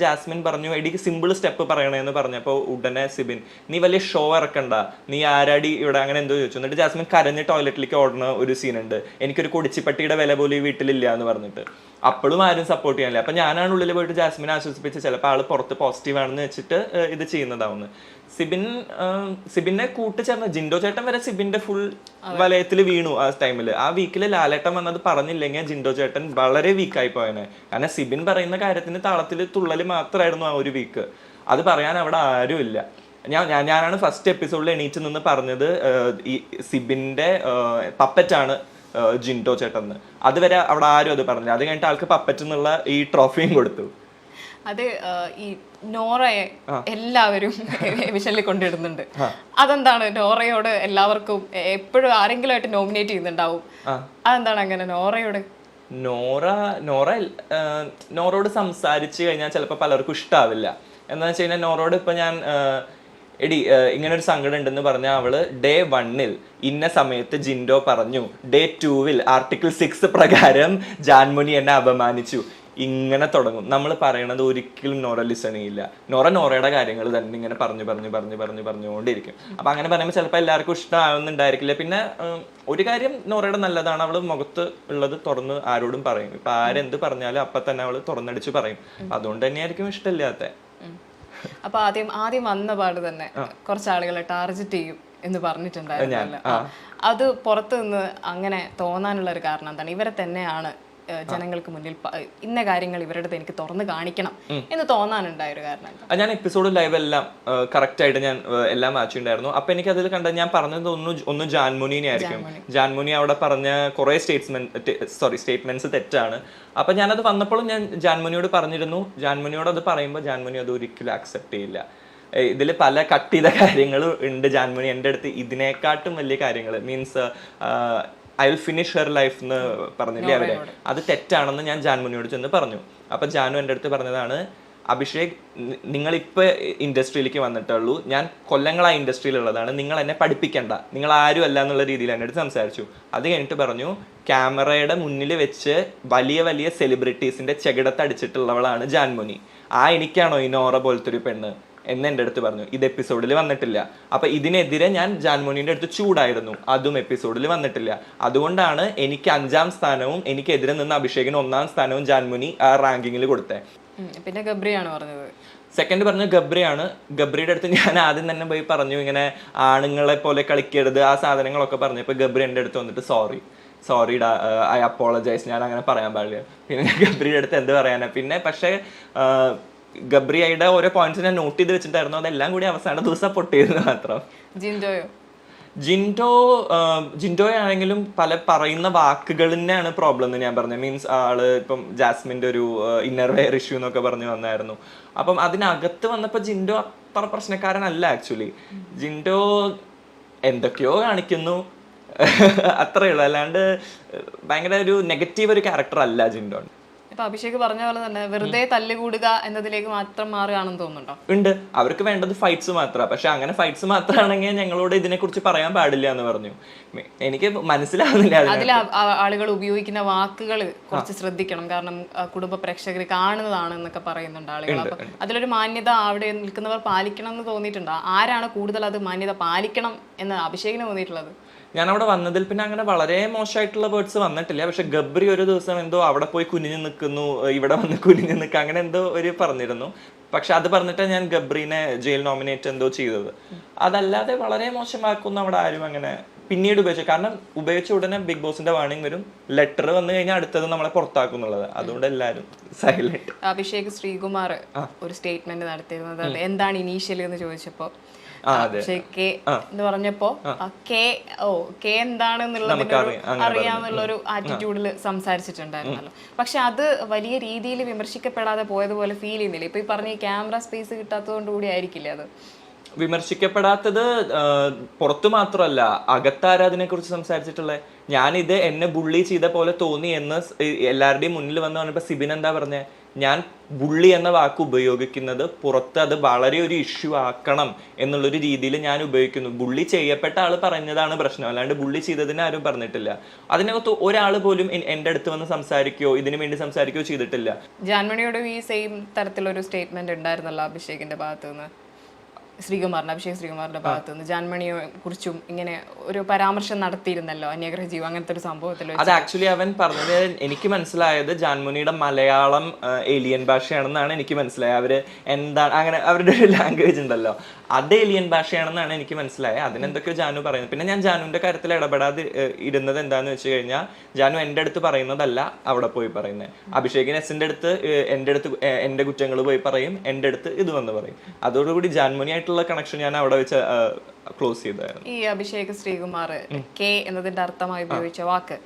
ജാസ്മിൻ പറഞ്ഞു എടി സിമ്പിൾ സ്റ്റെപ്പ് പറയണേന്ന് പറഞ്ഞപ്പോൾ ഉടനെ സിബിൻ നീ വലിയ ഷോ ഇറക്കണ്ട നീ ആരാടി ഇവിടെ? അങ്ങനെ എന്തോ ചോദിച്ചു. എന്നിട്ട് ജാസ്മിൻ കരഞ്ഞ് ടോയ്ലറ്റിലേക്ക് ഓടുന്ന ഒരു സീനുണ്ട്. എനിക്കൊരു കുടിച്ചിപ്പട്ടിയുടെ വില പോലും ഈ വീട്ടിലില്ല എന്ന് പറഞ്ഞിട്ട്. അപ്പോഴും ആരും സപ്പോർട്ട് ചെയ്യാനില്ല. അപ്പൊ ഞാനാണ് ഉള്ളിൽ പോയിട്ട് ജാസ്മിനെ ആശ്വസിപ്പിച്ച് ചിലപ്പോൾ ആൾ പുറത്ത് പോസിറ്റീവ് ആണെന്ന് വെച്ചിട്ട് ഇത് ചെയ്യുന്നതാവുന്നു. സിബിൻ സിബിന്റെ സിബിനെ കൂട്ടുചേർന്ന് ജിൻഡോ ചേട്ടൻ വരെ സിബിന്റെ ഫുൾ വലയത്തിൽ വീണു ആ ടൈമിൽ ആ വീക്കിൽ ലാലേട്ടൻ വന്നത് പറഞ്ഞില്ലെങ്കിൽ ജിൻഡോ ചേട്ടൻ വളരെ വീക്കായി പോയനെ. കാരണം സിബിൻ പറയുന്ന കാര്യത്തിന് താളത്തിൽ തുള്ളൽ മാത്രമായിരുന്നു ആ ഒരു വീക്ക് അത് പറയാൻ അവിടെ ആരുമില്ല ഞാൻ ഞാൻ- ഞാനാണ് ഫസ്റ്റ് എപ്പിസോഡിൽ എണീറ്റ് നിന്ന് പറഞ്ഞത് ഈ സിബിന്റെ പപ്പറ്റാണ് ജിൻഡോ ചേട്ടൻ അതുവരെ അവിടെ ആരും അത് പറഞ്ഞില്ല. അത് കഴിഞ്ഞിട്ട് ആൾക്ക് പപ്പറ്റ് എന്നുള്ള ഈ ട്രോഫിയും കൊടുത്തു. അത് ഈ നോറയെ എല്ലാവരും <laughs> വിഷനിൽ കൊണ്ടിടുന്നുണ്ട്. അതെന്താണ്? നോറയോട് എല്ലാവർക്കും എപ്പോഴും ആരെങ്കിലും ആയിട്ട് നോമിനേറ്റ് ചെയ്യുന്നുണ്ടാവും. അതെന്താണ് അങ്ങനെ നോറയോട്? നോറ നോറ നോറോട് സംസാരിച്ചു കഴിഞ്ഞാൽ ചിലപ്പോൾ പലർക്കും ഇഷ്ടാവില്ല. എന്താണെന്ന് വെച്ച് കഴിഞ്ഞാൽ നോറോട് ഇപ്പൊ ഞാൻ എടി ഇങ്ങനെ ഒരു സങ്കടം ഉണ്ടെന്ന് പറഞ്ഞാൽ അവൾ ഡേ വണ്ണിൽ ഇന്ന സമയത്ത് ജിൻഡോ പറഞ്ഞു ഡേ ടൂവിൽ ആർട്ടിക്കിൾ സിക്സ് പ്രകാരം ജാൻമുനി എന്നെ അപമാനിച്ചു. ഇങ്ങനെ തുടങ്ങും. നമ്മൾ പറയണത് ഒരിക്കലും നോറ ലിസൺ ചെയ്യില്ല. നോറ നോറയുടെ കാര്യങ്ങൾ തന്നെ ഇങ്ങനെ പറഞ്ഞു പറഞ്ഞു പറഞ്ഞു പറഞ്ഞു പറഞ്ഞുകൊണ്ടിരിക്കും. അപ്പൊ അങ്ങനെ പറയുമ്പോൾ ചിലപ്പോൾ എല്ലാവർക്കും ഇഷ്ടമാവുന്നുണ്ടായിരിക്കില്ല പിന്നെ ഒരു കാര്യം നോറയുടെ നല്ലതാണ്. അവൾ മുഖത്ത് ഉള്ളത് തുറന്ന് ആരോടും പറയും. ഇപ്പൊ ആരെന്ത് പറഞ്ഞാലും അപ്പൊ തന്നെ അവൾ തുറന്നടിച്ച് പറയും. അതുകൊണ്ട് തന്നെയായിരിക്കും ഇഷ്ടമില്ലാത്ത. അപ്പൊ ആദ്യം ആദ്യം വന്ന പാട് തന്നെ കുറച്ച് ആളുകളെ ടാർഗറ്റ് ചെയ്യും എന്ന് പറഞ്ഞിട്ടുണ്ടായിരുന്നല്ലോ. ആ. അത് പുറത്തു നിന്ന് അങ്ങനെ തോന്നാനുള്ള ഒരു കാരണം എന്താണ്? ഇവരെ തന്നെയാണ് ജനങ്ങൾക്ക് മുന്നിൽ ഇന്ന കാര്യങ്ങൾ ഇവരുടെ എനിക്ക് തുറന്നു കാണിക്കണം എന്ന് തോന്നാനുണ്ടായ ഒരു കാരണം? ഞാൻ എപ്പിസോഡ് ലൈവ് എല്ലാം കറക്റ്റ് ആയിട്ട് ഞാൻ എല്ലാം വായിച്ചിട്ടുണ്ടായിരുന്നു അപ്പൊ എനിക്ക് അതിൽ കണ്ട ഞാൻ പറഞ്ഞത് ഒന്ന് ഒന്ന് ജാൻമുനിനെ ആയിരിക്കും. ജാൻമുനി. അവിടെ പറഞ്ഞ കുറെ സ്റ്റേറ്റ്മെന്റ് സോറി സ്റ്റേറ്റ്മെന്റ്സ് തെറ്റാണ്. അപ്പൊ ഞാനത് വന്നപ്പോഴും ഞാൻ ജാൻമുനിയോട് പറഞ്ഞിരുന്നു. ജാൻമുനിയോട് അത് പറയുമ്പോൾ ജാൻമുനി അത് ഒരിക്കലും അക്സെപ്റ്റ് ചെയ്യില്ല. ഇതിൽ പല കട്ട് ചെയ്ത കാര്യങ്ങളും ഉണ്ട് ജാൻമുനി എന്റെ അടുത്ത്. ഇതിനേക്കാട്ടും വലിയ കാര്യങ്ങൾ means I will finish her life എന്ന് പറഞ്ഞില്ലേ അവരെ അത് തെറ്റാണെന്ന് ഞാൻ ജാൻമുനിയോട് ചെന്ന് പറഞ്ഞു. അപ്പൊ ജാനു എന്റെ അടുത്ത് പറഞ്ഞതാണ് അഭിഷേക് നിങ്ങൾ നിങ്ങളിപ്പോ ഇൻഡസ്ട്രിയിലേക്ക് വന്നിട്ടുള്ളൂ. ഞാൻ കൊല്ലങ്ങളായി ഇൻഡസ്ട്രിയിലുള്ളതാണ്. നിങ്ങൾ എന്നെ പഠിപ്പിക്കണ്ട. നിങ്ങൾ ആരും അല്ല എന്നുള്ള രീതിയിൽ എന്റെ അടുത്ത് സംസാരിച്ചു. അത് കഴിഞ്ഞിട്ട് പറഞ്ഞു ക്യാമറയുടെ മുന്നിൽ വെച്ച് വലിയ വലിയ സെലിബ്രിറ്റീസിന്റെ ചെകിടത്തടിച്ചിട്ടുള്ളവളാണ് ജാൻമുനി. ആ എനിക്കാണോ ഈ നോറ പോലത്തെ ഒരു പെണ്ണ്? എന്ന് എന്റെ അടുത്ത് പറഞ്ഞു. ഇത് എപ്പിസോഡിൽ വന്നിട്ടില്ല. അപ്പൊ ഇതിനെതിരെ ഞാൻ ജാൻമോനിന്റെ അടുത്ത് ചൂടായിരുന്നു. അതും എപ്പിസോഡിൽ വന്നിട്ടില്ല. അതുകൊണ്ടാണ് എനിക്ക് അഞ്ചാം സ്ഥാനവും എനിക്കെതിരെ നിന്ന് അഭിഷേകിന് ഒന്നാം സ്ഥാനവും ജാൻമോനി ആ റാങ്കിങ്ങിൽ കൊടുത്തത്. പിന്നെ ഗബ്രിയാണ് പറഞ്ഞത്. സെക്കൻഡ് പറഞ്ഞ ഗബ്രിയാണ്. ഗബ്രിയുടെ അടുത്ത് ഞാൻ ആദ്യം തന്നെ പോയി പറഞ്ഞു ഇങ്ങനെ ആണുങ്ങളെ പോലെ കളിക്കരുത് ആ സാധനങ്ങളൊക്കെ പറഞ്ഞപ്പോൾ ഗബ്രി എന്റെ അടുത്ത് വന്നിട്ട് സോറി സോറി ഡാ ഐ അപ്പോളജൈസ് ഞാൻ അങ്ങനെ പറയാൻ പാടില്ല. പിന്നെ ഗബ്രിയുടെ അടുത്ത് എന്ത് പറയാനാ? പിന്നെ പക്ഷേ ആ, ഗബ്രിയുടെ ഓരോ പോയിന്റ്സ് ഞാൻ നോട്ട് ചെയ്ത് വെച്ചിട്ടായിരുന്നു അതെല്ലാം കൂടി അവസാന ദിവസം പൊട്ടിയിരുന്നു മാത്രം. ജിൻഡോയോ? ജിൻഡോ ജിൻഡോ ആണെങ്കിലും പല പറയുന്ന വാക്കുകളിനാണ് പ്രോബ്ലം എന്ന് ഞാൻ പറഞ്ഞത് മീൻസ് ആൾ ഇപ്പം ജാസ്മിന്റെ ഒരു ഇന്നർ വെയർ ഇഷ്യൂ എന്നൊക്കെ പറഞ്ഞു വന്നായിരുന്നു. അപ്പം അതിനകത്ത് വന്നപ്പോൾ ജിൻഡോ അത്ര പ്രശ്നക്കാരനല്ല ആക്ച്വലി ജിൻഡോ എന്തൊക്കെയോ കാണിക്കുന്നു. <laughs> അത്രേ ഉള്ളൂ. അല്ലാണ്ട് ഭയങ്കര ഒരു നെഗറ്റീവ് ഒരു ക്യാരക്ടർ അല്ല ജിൻഡോ ഇപ്പൊ അഭിഷേക് പറഞ്ഞ പോലെ തന്നെ വെറുതെ തല്ലുകൂടുക എന്നതിലേക്ക് മാത്രം മാറുകയാണെന്ന് തോന്നുന്നുണ്ടോ? ഉണ്ട്. അവർക്ക് വേണ്ടത് ഫൈറ്റ്സ് മാത്രമാണ് പക്ഷെ അങ്ങനെ ഫൈറ്റ്സ് മാത്രമാണെങ്കിൽ ഞങ്ങളോട് ഇതിനെക്കുറിച്ച് പറയാൻ പാടില്ല എന്ന് പറഞ്ഞു. എനിക്ക് മനസ്സിലാവുന്നില്ല അതിൽ ആളുകൾ ഉപയോഗിക്കുന്ന വാക്കുകൾ കുറച്ച് ശ്രദ്ധിക്കണം. കാരണം കുടുംബ പ്രേക്ഷകർ കാണുന്നതാണ് എന്നൊക്കെ പറയുന്നുണ്ട് ആളുകൾ. അപ്പൊ അതിലൊരു മാന്യത അവിടെ നിൽക്കുന്നവർ പാലിക്കണം എന്ന് തോന്നിയിട്ടുണ്ടോ? ആരാണ് കൂടുതൽ അത് മാന്യത പാലിക്കണം എന്ന് അഭിഷേകിന് തോന്നിയിട്ടുള്ളത്? ഞാൻ അവിടെ വന്നതിൽ പിന്നെ അങ്ങനെ വളരെ മോശമായിട്ടുള്ള വേർഡ്സ് വന്നിട്ടില്ല. പക്ഷെ ഗബ്രി ഒരു ദിവസം എന്തോ അവിടെ പോയി കുനിഞ്ഞു നിൽക്കുന്നു ഇവിടെ വന്ന് <laughs> കുനിഞ്ഞു നിൽക്കുക അങ്ങനെ എന്തോ ഒരു പറഞ്ഞിരുന്നു. പക്ഷെ അത് പറഞ്ഞിട്ടാണ് ഞാൻ ഗബ്രീനെ ജയിൽ നോമിനേറ്റ് എന്തോ ചെയ്തത്. അതല്ലാതെ വളരെ മോശമാക്കുന്ന അവിടെ ആരും അങ്ങനെ പിന്നീട് ഉപയോഗിച്ചു കാരണം ഉപയോഗിച്ച ഉടനെ ബിഗ് ബോസിന്റെ വാണിംഗ് വരും. ലെറ്റർ വന്നു കഴിഞ്ഞാൽ അടുത്തത് നമ്മളെ പുറത്താക്കുന്നുള്ളത് അതുകൊണ്ട് എല്ലാരും സൈലന്റ് അഭിഷേക് ശ്രീകുമാർ ഒരു സ്റ്റേറ്റ്മെന്റ് നടത്തിയിരുന്നത്. എന്താണ് ഇനീഷ്യൽ എന്ന് ചോദിച്ചപ്പോ കെ എന്ന് പറഞ്ഞപ്പോ കെ ഓ കെ എന്താണെന്നുള്ളത് ഒരു ആറ്റിറ്റ്യൂഡിൽ സംസാരിച്ചിട്ടുണ്ടായിരുന്നല്ലോ. പക്ഷെ അത് വലിയ രീതിയിൽ വിമർശിക്കപ്പെടാതെ പോയതുപോലെ ഫീൽ ചെയ്യുന്നില്ല. ഇപ്പൊ ഈ പറഞ്ഞ ക്യാമറ സ്പേസ് കിട്ടാത്തതുകൊണ്ട് കൂടി ആയിരിക്കില്ലേ അത്? വിമർശിക്കപ്പെടാത്തത് പുറത്തു മാത്രമല്ല അകത്താരാ കുറിച്ച് സംസാരിച്ചിട്ടുള്ളത് ഞാനിത് എന്നെ ബുള്ളി ചെയ്ത പോലെ തോന്നി എന്ന് എല്ലാവരുടെയും മുന്നിൽ വന്ന് പറഞ്ഞപ്പോൾ സിബിൻ എന്താ പറഞ്ഞേ? ഞാൻ ബുള്ളി എന്ന വാക്ക് ഉപയോഗിക്കുന്നത് പുറത്ത് അത് വളരെ ഒരു ഇഷ്യൂ ആക്കണം എന്നുള്ളൊരു രീതിയിൽ ഞാൻ ഉപയോഗിക്കുന്നു. ബുള്ളി ചെയ്യപ്പെട്ട ആൾ പറഞ്ഞതാണ് പ്രശ്നം. അല്ലാണ്ട് ബുള്ളി ചെയ്തതിന് ആരും പറഞ്ഞിട്ടില്ല. അതിനകത്ത് ഒരാൾ പോലും എൻ- എന്റെ അടുത്ത് വന്ന് സംസാരിക്കുകയോ ഇതിനു വേണ്ടി സംസാരിക്കുകയോ ചെയ്തിട്ടില്ല. ജാൻമണിയോട് ഈ സെയിം തരത്തിലൊരു സ്റ്റേറ്റ്മെന്റ് ഉണ്ടായിരുന്നല്ലോ അഭിഷേകിന്റെ ഭാഗത്ത് നിന്ന് ശ്രീകുമാറിന്റെ അഭിഷേക് ശ്രീകുമാറിന്റെ ഭാഗത്ത് നിന്ന് ജാൻമണിയെ കുറിച്ചും ഇങ്ങനെ ഒരു പരാമർശം നടത്തിയിരുന്നല്ലോ അന്യഗ്രഹ ജീവ അങ്ങനത്തെ ഒരു സംഭവത്തിൽ അത് ആക്ച്വലി അവൻ പറഞ്ഞത് എനിക്ക് മനസ്സിലായത് ജാൻമുനിയുടെ മലയാളം ഏലിയൻ ഭാഷയാണെന്നാണ് എനിക്ക് മനസ്സിലായത്. അവർ എന്താണ് അങ്ങനെ അവരുടെ ഒരു ലാംഗ്വേജ് ഉണ്ടല്ലോ. അത് ഏലിയൻ ഭാഷയാണെന്നാണ് എനിക്ക് മനസ്സിലായത്. അതിനെന്തൊക്കെ ജാനു പറയുന്നത് പിന്നെ ഞാൻ ജാനുവിന്റെ കാര്യത്തിൽ ഇടപെടാതെ ഇടുന്നത് ഇരുന്നത് എന്താന്ന് വെച്ച് കഴിഞ്ഞാൽ ജാനു എന്റെ അടുത്ത് പറയുന്നതല്ല അവിടെ പോയി പറയുന്നത് അഭിഷേകിന് എസിന്റെ അടുത്ത് എന്റെ അടുത്ത് എന്റെ കുറ്റങ്ങൾ പോയി പറയും എന്റെ അടുത്ത് ഇത് വന്ന് പറയും. അതോടുകൂടി ജാൻമുനിയായിട്ടുള്ള കണക്ഷൻ ഞാൻ അവിടെ വെച്ച് ക്ലോസ് ചെയ്തായിരുന്നു ഈ അഭിഷേക് ശ്രീകുമാർ കെ എന്നതിന്റെ അർത്ഥമായി ഉപയോഗിച്ച വാക്ക്.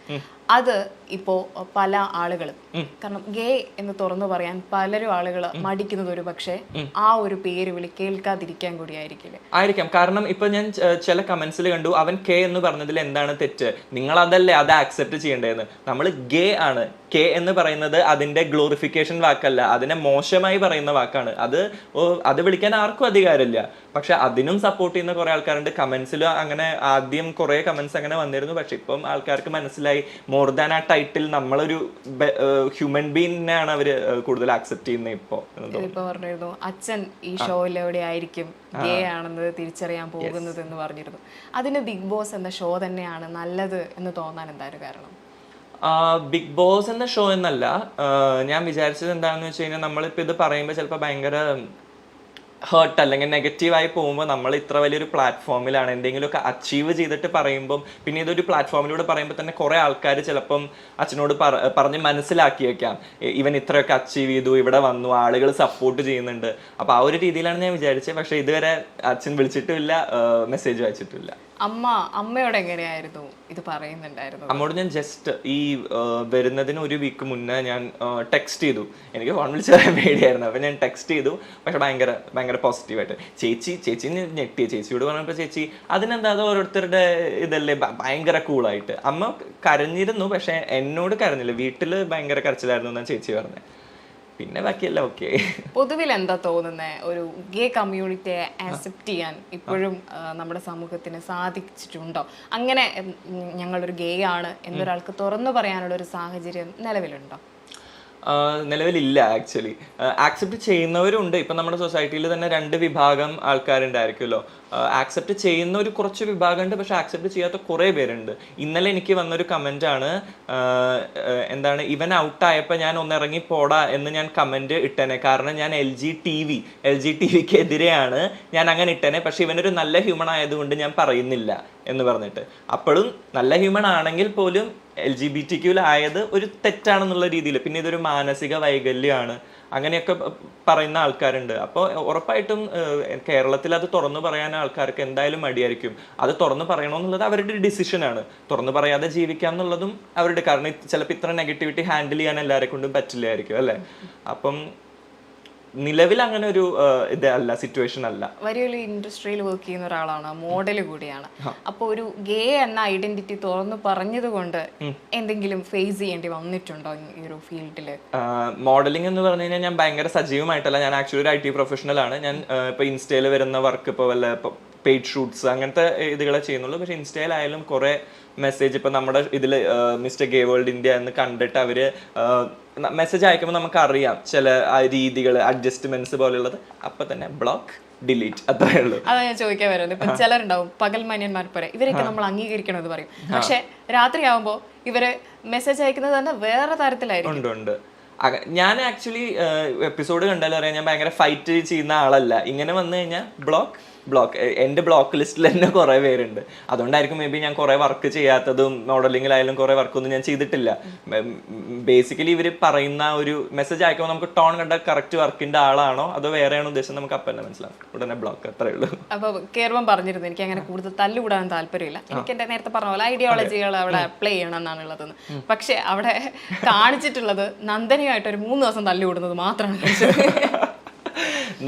അത് ഇപ്പോ പല ആളുകളും കാരണം ഗേ എന്ന് തുറന്നു പറയാൻ പലരും ആളുകൾ മടിക്കുന്നത് ഒരു പക്ഷേ ആ ഒരു പേര് വിളി കേൾക്കാതിരിക്കാൻ കൂടി ആയിരിക്കില്ല ആയിരിക്കാം. കാരണം ഇപ്പൊ ഞാൻ ചില കമന്റ്സിൽ കണ്ടു അവൻ കെ എന്ന് പറഞ്ഞതിൽ എന്താണ് തെറ്റ്? നിങ്ങൾ അതല്ലേ അത് ആക്സെപ്റ്റ് ചെയ്യേണ്ടതെന്ന്. നമ്മൾ ഗേ ആണ്. കെ എന്ന് പറയുന്നത് അതിന്റെ ഗ്ലോറിഫിക്കേഷൻ വാക്കല്ല. അതിനെ മോശമായി പറയുന്ന വാക്കാണ്. അത് അത് വിളിക്കാൻ ആർക്കും അധികാരമില്ല. പക്ഷെ അതിനും സപ്പോർട്ട് ചെയ്യുന്ന കുറേ ആൾക്കാരുണ്ട്. കമന്റ്സിൽ അങ്ങനെ ആദ്യം കുറേ കമന്റ്സ് അങ്ങനെ വന്നിരുന്നു. പക്ഷെ ഇപ്പം ആൾക്കാർക്ക് മനസ്സിലായി മോർ ദാൻ ആ ടൈറ്റിൽ നമ്മളൊരു ഹ്യൂമൻ ബീങ്ങിനെയാണ് അവർ കൂടുതൽ അക്സെപ്റ്റ് ചെയ്യുന്നത് ഇപ്പോ എന്ന് പറഞ്ഞിരുന്നു അച്ഛൻ ഈ ഷോയിലെവിടെ ആയിരിക്കും ഗേ ആണെന്ന് തിരിച്ചറിയാൻ പോകുന്നത് എന്ന് പറഞ്ഞിരുന്നു. അതിന് ബിഗ് ബോസ് എന്ന ഷോ തന്നെയാണ് നല്ലത് എന്ന് തോന്നാൻ എന്തായാലും കാരണം? ബിഗ് ബോസ് എന്ന ഷോ എന്നല്ല. ഞാൻ വിചാരിച്ചത് എന്താണെന്ന് വെച്ച് കഴിഞ്ഞാൽ നമ്മളിപ്പോൾ ഇത് പറയുമ്പോൾ ചിലപ്പോൾ ഭയങ്കര ഹേർട്ട് അല്ലെങ്കിൽ നെഗറ്റീവായി പോകുമ്പോൾ നമ്മൾ ഇത്ര വലിയൊരു പ്ലാറ്റ്ഫോമിലാണ് എന്തെങ്കിലുമൊക്കെ അച്ചീവ് ചെയ്തിട്ട് പറയുമ്പം പിന്നെ ഇതൊരു പ്ലാറ്റ്ഫോമിലൂടെ പറയുമ്പോൾ തന്നെ കുറേ ആൾക്കാർ ചിലപ്പം അച്ഛനോട് പറ പറഞ്ഞ് മനസ്സിലാക്കിയേക്കാം. ഇ- ഇവൻ ഇത്രയൊക്കെ അച്ചീവ് ചെയ്തു ഇവിടെ വന്നു ആളുകൾ സപ്പോർട്ട് ചെയ്യുന്നുണ്ട്. അപ്പോൾ ആ ഒരു രീതിയിലാണ് ഞാൻ വിചാരിച്ചത്. പക്ഷേ ഇതുവരെ അച്ഛൻ വിളിച്ചിട്ടുമില്ല മെസ്സേജ് അയച്ചിട്ടില്ല അമ്മ അമ്മയോട് എങ്ങനെയായിരുന്നു ഇത് പറയുന്നുണ്ടായിരുന്നു അമ്മയോട് ഞാൻ ജസ്റ്റ് ഈ വരുന്നതിന് ഒരു വീക്ക് മുന്നേ ഞാൻ ടെക്സ്റ്റ് ചെയ്തു. എനിക്ക് ഫോൺ വിളിച്ച് പറയാൻ പേടിയായിരുന്നു. അപ്പം ഞാൻ ടെക്സ്റ്റ് ചെയ്തു. പക്ഷെ ഭയങ്കര ഭയങ്കര പോസിറ്റീവായിട്ട് ചേച്ചി ചേച്ചി ഞെട്ടിയ. ചേച്ചിയോട് പറഞ്ഞപ്പോൾ ചേച്ചി അതിനെന്താ അത് ഓരോരുത്തരുടെ ഇതല്ലേ? ഭയങ്കര കൂളായിട്ട് അമ്മ കരഞ്ഞിരുന്നു. പക്ഷെ എന്നോട് കരഞ്ഞില്ല. വീട്ടിൽ ഭയങ്കര കരച്ചിലായിരുന്നു എന്നാണ് ചേച്ചി പറഞ്ഞത് പിന്നെ ബാക്കിയെല്ലാം ഓക്കെ പൊതുവിൽ എന്താ തോന്നുന്നത് ഒരു ഗേ കമ്മ്യൂണിറ്റിയെ ആക്സെപ്റ്റ് ചെയ്യാൻ ഇപ്പോഴും നമ്മുടെ സമൂഹത്തിന് സാധിച്ചിട്ടുണ്ടോ? അങ്ങനെ ഞങ്ങളൊരു ഗേ ആണ് എന്നൊരാൾക്ക് തുറന്നു പറയാനുള്ള ഒരു സാഹചര്യം നിലവിലുണ്ടോ? നിലവിലില്ല ആക്ച്വലി ആക്സെപ്റ്റ് ചെയ്യുന്നവരുണ്ട്. ഇപ്പം നമ്മുടെ സൊസൈറ്റിയിൽ തന്നെ രണ്ട് വിഭാഗം ആൾക്കാരുണ്ടായിരിക്കുമല്ലോ. ആക്സെപ്റ്റ് ചെയ്യുന്ന ഒരു കുറച്ച് വിഭാഗമുണ്ട് പക്ഷെ ആക്സെപ്റ്റ് ചെയ്യാത്ത കുറേ പേരുണ്ട്. ഇന്നലെ എനിക്ക് വന്നൊരു കമന്റാണ് എന്താണ് ഇവൻ ഔട്ടായപ്പോൾ ഞാൻ ഒന്ന് ഇറങ്ങി പോടാ എന്ന് ഞാൻ കമന്റ് ഇട്ടേനെ. കാരണം ഞാൻ L G T V L G T വിക്ക് എതിരെയാണ് ഞാൻ അങ്ങനെ ഇട്ടേനെ. പക്ഷെ ഇവനൊരു നല്ല ഹ്യൂമൺ ആയതുകൊണ്ട് ഞാൻ പറയുന്നില്ല എന്ന് പറഞ്ഞിട്ട്. അപ്പോഴും നല്ല ഹ്യൂമൺ ആണെങ്കിൽ പോലും എൽ ജി ബി ടി ക്യൂലായത് ഒരു തെറ്റാണെന്നുള്ള രീതിയിൽ. പിന്നെ ഇതൊരു മാനസിക വൈകല്യമാണ്. അങ്ങനെയൊക്കെ പറയുന്ന ആൾക്കാരുണ്ട്. അപ്പോൾ ഉറപ്പായിട്ടും കേരളത്തിൽ അത് തുറന്നു പറയാൻ ആൾക്കാർക്ക് എന്തായാലും മടിയായിരിക്കും. അത് തുറന്നു പറയണമെന്നുള്ളത് അവരുടെ ഡിസിഷനാണ്. തുറന്നു പറയാതെ ജീവിക്കാം എന്നുള്ളതും അവരുടെ കാരണം ചിലപ്പോൾ ഇത്ര നെഗറ്റിവിറ്റി ഹാൻഡിൽ ചെയ്യാൻ എല്ലാവരെ കൊണ്ടും പറ്റില്ലായിരിക്കും അല്ലേ? അപ്പം നിലവിൽ അങ്ങനെ ഒരു ഇതല്ല ഇത് അല്ല. സിറ്റുവേഷൻ അല്ല വലിയൊരു ഇൻഡസ്ട്രിയിൽ വർക്ക് ചെയ്യുന്ന ഒരാളാണ് മോഡൽ കൂടിയാണ്. അപ്പോൾ ഒരു ഗേ എന്ന ഐഡന്റിറ്റി തുറന്നു പറഞ്ഞത് കൊണ്ട് എന്തെങ്കിലും ഫേസ് ചെയ്യേണ്ടി വന്നിട്ടുണ്ടോ ഈ ഒരു ഫീൽഡിൽ മോഡലിംഗ് എന്ന് പറഞ്ഞു കഴിഞ്ഞാൽ ഞാൻ ഭയങ്കര സജീവമായിട്ടല്ല ഞാൻ ആക്ച്വലി ഒരു ഐ ടി പ്രൊഫഷണൽ ആണ്. ഞാൻ ഇപ്പൊ ഇൻസ്റ്റയിൽ വരുന്ന വർക്ക് ഇപ്പോൾ വല്ല പെയ്ഡ് ഷൂട്ട്സ് അങ്ങനത്തെ ഇതുകളെ ചെയ്യുന്നുള്ളൂ. പക്ഷെ ഇൻസ്റ്റയിലായാലും കുറെ മെസ്സേജ് ഇപ്പൊ നമ്മുടെ ഇതിൽ മിസ്റ്റർ ഗേ വേൾഡ് ഇന്ത്യ എന്ന് കണ്ടിട്ട് അവർ മെസ്സേജ് അയക്കുമ്പോൾ നമുക്ക് അറിയാം ചില രീതികൾ അഡ്ജസ്റ്റ്മെന്റ്സ് പോലെയുള്ളത്. അപ്പൊ തന്നെ ബ്ലോക്ക് ഡിലീറ്റ് അത്രേ ഉള്ളൂ. അതാ ഞാൻ ചോദിക്കാൻ വരുന്നത്. ഇപ്പൊ ചിലരുണ്ടാവും പകൽ മാന്യന്മാർ പോലെ ഇവരൊക്കെ നമ്മൾ അംഗീകരിക്കണം എന്ന് പറയും. പക്ഷെ രാത്രിയാവുമ്പോ ഇവർ മെസ്സേജ് അയക്കുന്നത് തന്നെ വേറെ തരത്തിലായിരിക്കും. ഉണ്ട് ഉണ്ട്. ഞാൻ ആക്ച്വലി എപ്പിസോഡ് കണ്ടാലും അറിയാം ഞാൻ ഭയങ്കര ഫൈറ്റ് ചെയ്യുന്ന ആളല്ല. ഇങ്ങനെ വന്നു കഴിഞ്ഞാൽ ബ്ലോക്ക് ബ്ലോക്ക് എന്റെ ബ്ലോക്ക് ലിസ്റ്റിൽ തന്നെ കുറേ പേരുണ്ട്. അതുകൊണ്ടായിരിക്കും മേ ബി ഞാൻ കുറേ വർക്ക് ചെയ്യാത്തതും മോഡലിങ്ങിലായാലും കുറേ വർക്കൊന്നും ഞാൻ ചെയ്തിട്ടില്ല. ബേസിക്കലി ഇവർ പറയുന്ന ഒരു മെസ്സേജ് അയക്കുമ്പോൾ നമുക്ക് ടോൺ കണ്ട കറക്റ്റ് വർക്കിന്റെ ആളാണോ? അതോ വേറെയാണ് ഉദ്ദേശം നമുക്ക് അപ്പം തന്നെ മനസ്സിലാവും ഉടനെ ബ്ലോക്ക് അത്രേ ഉള്ളൂ. അപ്പോൾ കേരളം പറഞ്ഞിരുന്നു എനിക്ക് അങ്ങനെ കൂടുതൽ തല്ലുകൂടാൻ താല്പര്യമില്ല. എനിക്ക് എന്റെ നേരത്തെ പറഞ്ഞ പോലെ ഐഡിയോളജികൾ അവിടെ അപ്ലൈ ചെയ്യണം എന്നാണ് പക്ഷേ അവിടെ കാണിച്ചിട്ടുള്ളത് നന്ദനയായിട്ട് ഒരു മൂന്ന് ദിവസം തല്ലുകൂടുന്നത് മാത്രമാണ്. <laughs>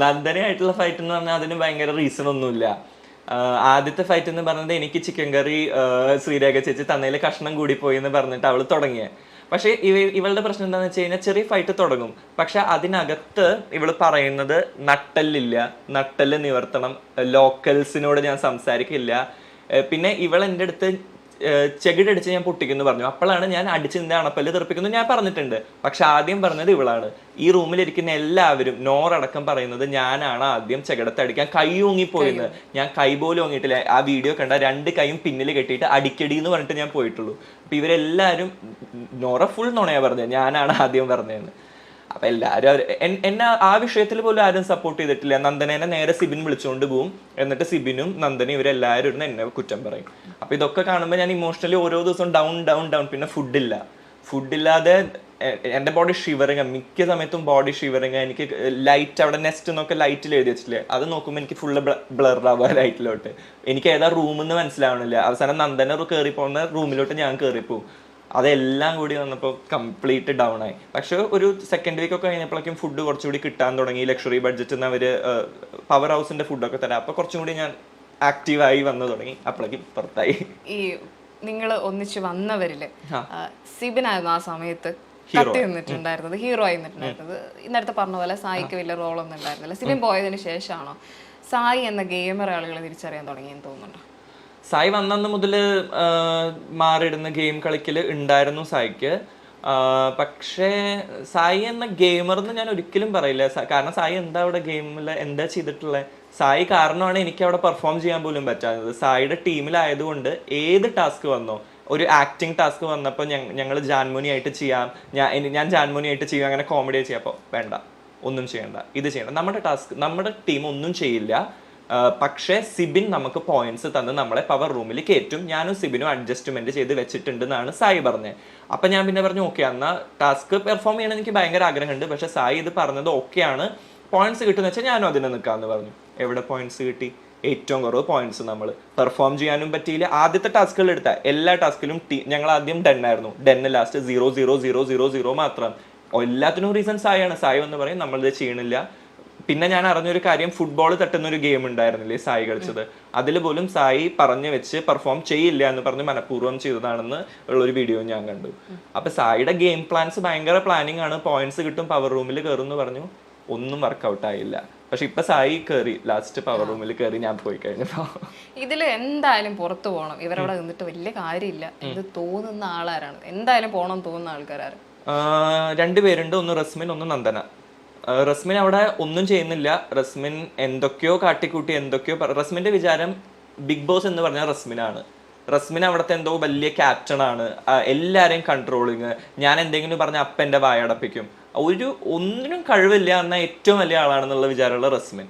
നന്ദനയായിട്ടുള്ള ഫൈറ്റ് എന്ന് പറഞ്ഞാൽ അതിന് ഭയങ്കര റീസൺ ഒന്നുമില്ല. ആദ്യത്തെ ഫൈറ്റ് എന്ന് പറഞ്ഞത് എനിക്ക് ചിക്കൻ കറി ശ്രീരേഖ ചേച്ചി തന്നതിൽ കഷ്ണം പോയി എന്ന് പറഞ്ഞിട്ട് അവൾ തുടങ്ങിയ. പക്ഷേ ഇവ ഇവളുടെ പ്രശ്നം എന്താണെന്ന് വെച്ച് കഴിഞ്ഞാൽ ചെറിയ ഫൈറ്റ് തുടങ്ങും. പക്ഷെ അതിനകത്ത് ഇവൾ പറയുന്നത് നട്ടല്ലില്ല നട്ടൽ നിവർത്തണം ലോക്കൽസിനോട് ഞാൻ സംസാരിക്കില്ല. പിന്നെ ഇവൾ എന്റെ അടുത്ത് ചെകിടടിച്ച് ഞാൻ പൊട്ടിക്കുന്നു പറഞ്ഞു. അപ്പോഴാണ് ഞാൻ അടിച്ച് നിന്ന് അണപ്പല്ല് തെറിപ്പിക്കുന്നു ഞാൻ പറഞ്ഞിട്ടുണ്ട്. പക്ഷെ ആദ്യം പറഞ്ഞത് ഇവളാണ്. ഈ റൂമിലിരിക്കുന്ന എല്ലാവരും നോറടക്കം പറയുന്നത് ഞാനാണ് ആദ്യം ചെകിടത്തടിക്കാൻ കൈ ഓങ്ങിപ്പോയിന്ന്. ഞാൻ കൈ പോലും ഓങ്ങിയിട്ടില്ല. ആ വീഡിയോ കണ്ട രണ്ട് കൈയും പിന്നിൽ കെട്ടിയിട്ട് അടിക്കടി എന്ന് പറഞ്ഞിട്ട് ഞാൻ പോയിട്ടുള്ളൂ. അപ്പൊ ഇവരെല്ലാവരും നോറ ഫുൾ നുണയാ പറഞ്ഞത്. ഞാനാണ് ആദ്യം പറഞ്ഞതെന്ന്. അപ്പൊ എല്ലാരും അവർ എന്നെ ആ വിഷയത്തിൽ പോലും ആരും സപ്പോർട്ട് ചെയ്തിട്ടില്ല. നന്ദനേനെ നേരെ സിബിൻ വിളിച്ചുകൊണ്ട് പോവും. എന്നിട്ട് സിബിനും നന്ദനും ഇവരെല്ലാവരും ഇരുന്ന് എന്നെ കുറ്റം പറയും. അപ്പൊ ഇതൊക്കെ കാണുമ്പോൾ ഞാൻ ഇമോഷണലി ഓരോ ദിവസവും ഡൗൺ ഡൗൺ ഡൗൺ പിന്നെ ഫുഡില്ല ഫുഡില്ലാതെ എന്റെ ബോഡി ഷിവറിങ് മിക്ക സമയത്തും ബോഡി ഷിവറിങ് എനിക്ക് ലൈറ്റ് അവിടെ നെസ്റ്റ് എന്നൊക്കെ ലൈറ്റിൽ എഴുതി വെച്ചിട്ടില്ലേ? അത് നോക്കുമ്പോൾ എനിക്ക് ഫുള്ള് ബ്ലർ ആവുക ലൈറ്റിലോട്ട് എനിക്ക് ഏതാ റൂമെന്ന് മനസ്സിലാവണില്ല. അവസാനം നന്ദന കയറി പോകുന്ന റൂമിലോട്ട് ഞാൻ കയറിപ്പോവും അതെല്ലാം കൂടി വന്നപ്പോൾ കംപ്ലീറ്റ് ഡൗൺ ആയി. പക്ഷേ ഒരു സെക്കൻഡ് വീക്ക് ഒക്കെ കഴിഞ്ഞപ്പോഴേക്കും ഫുഡ് കുറച്ചുകൂടി കിട്ടാൻ തുടങ്ങി. ലക്ഷറി ബഡ്ജറ്റ് നിന്ന് അവർ പവർ ഹൗസിന്റെ ഫുഡൊക്കെ തരാം അപ്പൊ കുറച്ചും കൂടി ഞാൻ ആക്റ്റീവായി വന്നു തുടങ്ങി. അപ്പോഴേക്കും പുറത്തായി. ഈ നിങ്ങൾ ഒന്നിച്ച് വന്നവരിൽ സിബിനായിരുന്നു ആ സമയത്ത് കത്തി നിന്നിട്ടുണ്ടായിരുന്നത്. ഹീറോ ആയി നിന്നിട്ടുണ്ടായിരുന്നത്. ഇന്നടുത്ത് പറഞ്ഞ പോലെ സായിക്ക് വലിയ റോളൊന്നും ഉണ്ടായിരുന്നില്ല. സിബിൻ പോയതിന് ശേഷമാണോ? സായി എന്ന ഗെയിമർ ആളുകളെ തിരിച്ചറിയാൻ തുടങ്ങിയെന്ന് തോന്നുന്നുണ്ടോ? സായി വന്നന്ന് മുതൽ മാറിയിടുന്ന ഗെയിം കളിക്കൽ ഉണ്ടായിരുന്നു സായിക്ക്. പക്ഷേ സായി എന്ന ഗെയിമർ എന്ന് ഞാൻ ഒരിക്കലും പറയില്ല. കാരണം സായി എന്താ അവിടെ ഗെയിമിൽ എന്താ ചെയ്തിട്ടുള്ളത് സായി കാരണമാണ് എനിക്ക് അവിടെ പെർഫോം ചെയ്യാൻ പോലും പറ്റാത്തത്. സായിയുടെ ടീമിലായതുകൊണ്ട് ഏത് ടാസ്ക് വന്നോ ഒരു ആക്ടിങ് ടാസ്ക് വന്നപ്പോൾ ഞങ്ങൾ ജാൻമോനി ആയിട്ട് ചെയ്യാം. ഞാൻ ഞാൻ ജാൻമോനി ആയിട്ട് ചെയ്യാം അങ്ങനെ കോമഡി ചെയ്യാം. അപ്പോൾ വേണ്ട ഒന്നും ചെയ്യണ്ട ഇത് ചെയ്യണ്ട. നമ്മുടെ ടാസ്ക് നമ്മുടെ ടീം ഒന്നും ചെയ്യില്ല. പക്ഷേ സിബിൻ നമുക്ക് പോയിന്റ്സ് തന്ന് നമ്മളെ പവർ റൂമിൽ കയറ്റും ഞാനും സിബിനും അഡ്ജസ്റ്റ്മെന്റ് ചെയ്ത് വെച്ചിട്ടുണ്ടെന്നാണ് സായി പറഞ്ഞത് അപ്പൊ ഞാൻ പിന്നെ പറഞ്ഞു ഓക്കെ എന്നാൽ ടാസ്ക് പെർഫോം ചെയ്യണം എനിക്ക് ഭയങ്കര ആഗ്രഹമുണ്ട്. പക്ഷേ സായി ഇത് പറഞ്ഞത് ഓക്കെയാണ്. പോയിന്റ്സ് കിട്ടുന്ന വെച്ചാൽ ഞാനും അതിനെ നിൽക്കാമെന്ന് പറഞ്ഞു. എവിടെ പോയിന്റ്സ് കിട്ടി? ഏറ്റവും കുറവ് പോയിന്റ്സ് നമ്മൾ പെർഫോം ചെയ്യാനും പറ്റിയില്ല. ആദ്യത്തെ ടാസ്കുകൾ എടുത്ത. എല്ലാ ടാസ്കിലും ഞങ്ങൾ ആദ്യം ഡെൻ ആയിരുന്നു. ഡെന്ന് last zero zero zero zero zero മാത്രം. എല്ലാത്തിനും റീസൺ സായാണ് സായി എന്ന് പറയും നമ്മളിത് ചെയ്യണില്ല. പിന്നെ ഞാൻ അറിഞ്ഞൊരു കാര്യം ഫുട്ബോൾ തട്ടുന്ന ഒരു ഗെയിം ഉണ്ടായിരുന്നില്ലേ സായി കളിച്ചത്? അതിൽ പോലും സായി പറഞ്ഞു വെച്ച് പെർഫോം ചെയ്യില്ല എന്ന് പറഞ്ഞ് മനഃപൂർവം ചെയ്തതാണെന്ന് ഉള്ളൊരു വീഡിയോ ഞാൻ കണ്ടു. അപ്പൊ സായിയുടെ ഗെയിം പ്ലാൻസ് ഭയങ്കര പ്ലാനിങ് ആണ്. പോയിന്റ്സ് കിട്ടും പവർ റൂമിൽ കയറും എന്ന് പറഞ്ഞു. ഒന്നും വർക്ക്ഔട്ട് ആയില്ല. പക്ഷെ ഇപ്പൊ സായി കയറി ലാസ്റ്റ് പവർ റൂമിൽ കയറി ഞാൻ പോയി കഴിഞ്ഞപ്പോ. ഇതിൽ എന്തായാലും പുറത്തു പോകണം ഇവരവിടെ നിന്നിട്ട് വലിയ കാര്യമില്ല. ഇത് തോന്നുന്ന ആളാരാണ്? എന്തായാലും പോകണം തോന്നുന്ന ആൾക്കാരാണ് രണ്ടുപേരുണ്ട്. ഒന്ന് റസ്മിൻ ഒന്ന് നന്ദന. റസ്മിൻ അവിടെ ഒന്നും ചെയ്യുന്നില്ല. റസ്മിൻ എന്തൊക്കെയോ കാട്ടിക്കൂട്ടി എന്തൊക്കെയോ റസ്മിന്റെ വിചാരം ബിഗ് ബോസ് എന്ന് പറഞ്ഞാൽ റസ്മിനാണ്. റസ്മിൻ അവിടുത്തെ എന്തോ വലിയ ആ, എല്ലാരെയും കൺട്രോളിങ് ഞാൻ എന്തെങ്കിലും പറഞ്ഞ അപ്പ വായടപ്പിക്കും. ഒരു ഒന്നിനും കഴിവില്ല എന്ന ഏറ്റവും വലിയ ആളാണെന്നുള്ള വിചാരമുള്ള റസ്മിൻ.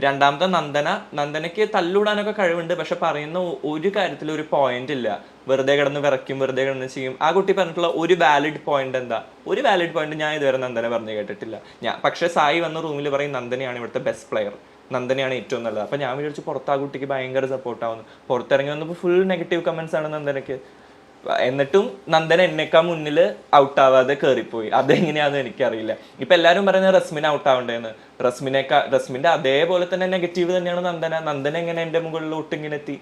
രണ്ടാമത്തെ നന്ദന. നന്ദനയ്ക്ക് തല്ലൂടാനൊക്കെ കഴിവുണ്ട് പക്ഷെ പറയുന്ന ഒരു കാര്യത്തിൽ ഒരു പോയിന്റ് ഇല്ല. വെറുതെ കിടന്ന് വിറയ്ക്കും വെറുതെ കിടന്ന് ചെയ്യും. ആ കുട്ടി പറഞ്ഞിട്ടുള്ള ഒരു വാലിഡ് പോയിന്റ് എന്താ? ഒരു വാലിഡ് പോയിന്റ് ഞാൻ ഇതുവരെ നന്ദന പറഞ്ഞു കേട്ടിട്ടില്ല. ഞാൻ പക്ഷെ സായി വന്ന റൂമിൽ പറയും നന്ദനയാണ് ഇവിടുത്തെ ബെസ്റ്റ് പ്ലെയർ നന്ദനയാണ് ഏറ്റവും നല്ലത്. അപ്പൊ ഞാൻ വിചാരിച്ചു പുറത്ത് ആ കുട്ടിക്ക് ഭയങ്കര സപ്പോർട്ട് ആവുന്നു. പുറത്തിറങ്ങി വന്നപ്പോൾ ഫുൾ നെഗറ്റീവ് കമന്റ്സ് ആണ് നന്ദനയ്ക്ക്. എന്നിട്ടും നന്ദൻ എന്നെക്കാ മുന്നിൽ ഔട്ട് ആവാതെ കയറിപ്പോയി അതെങ്ങനെയാണെന്ന് എനിക്കറിയില്ല. ഇപ്പൊ എല്ലാവരും പറയുന്നത് റസ്മിൻ ഔട്ട് ആവണ്ടേന്ന്. റസ്മിനേക്കാ റസ്മിന്റെ അതേപോലെ തന്നെ നെഗറ്റീവ് തന്നെയാണ് നന്ദന. നന്ദൻ എങ്ങനെ എന്റെ മുകളിലോട്ട് ഇങ്ങനെ എത്തി?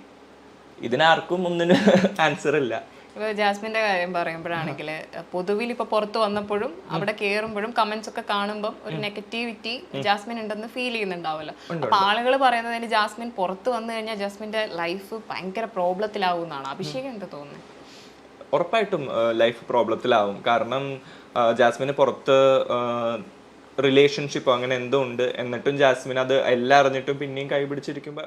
ഇതിനാർക്കും ഒന്നിനും ആൻസർ ഇല്ല. ഇപ്പൊ ജാസ്മിന്റെ കാര്യം പറയുമ്പോഴാണെങ്കിൽ പൊതുവിൽ ഇപ്പൊ പുറത്ത് വന്നപ്പോഴും അവിടെ കയറുമ്പോഴും കമന്റ്സ് ഒക്കെ കാണുമ്പോൾ ഒരു നെഗറ്റിവിറ്റി ജാസ്മിൻ ഉണ്ടെന്ന് ഫീൽ ചെയ്യുന്നുണ്ടാവുമല്ലോ അപ്പൊ ആളുകൾ പറയുന്നത് ജാസ്മിൻ പുറത്ത് വന്നു കഴിഞ്ഞാൽ ജാസ്മിന്റെ ലൈഫ് ഭയങ്കര പ്രോബ്ലത്തിലാവും എന്നാണ് അഭിഷേകം എന്താ തോന്നുന്നത് ഉറപ്പായിട്ടും ലൈഫ് പ്രോബ്ലത്തിലാവും കാരണം ജാസ്മിന് പുറത്ത് റിലേഷൻഷിപ്പോ അങ്ങനെ എന്തോ ഉണ്ട്. എന്നിട്ടും ജാസ്മിൻ അത് എല്ലാം അറിഞ്ഞിട്ടും പിന്നെയും കൈ പിടിച്ചിരിക്കുമ്പോൾ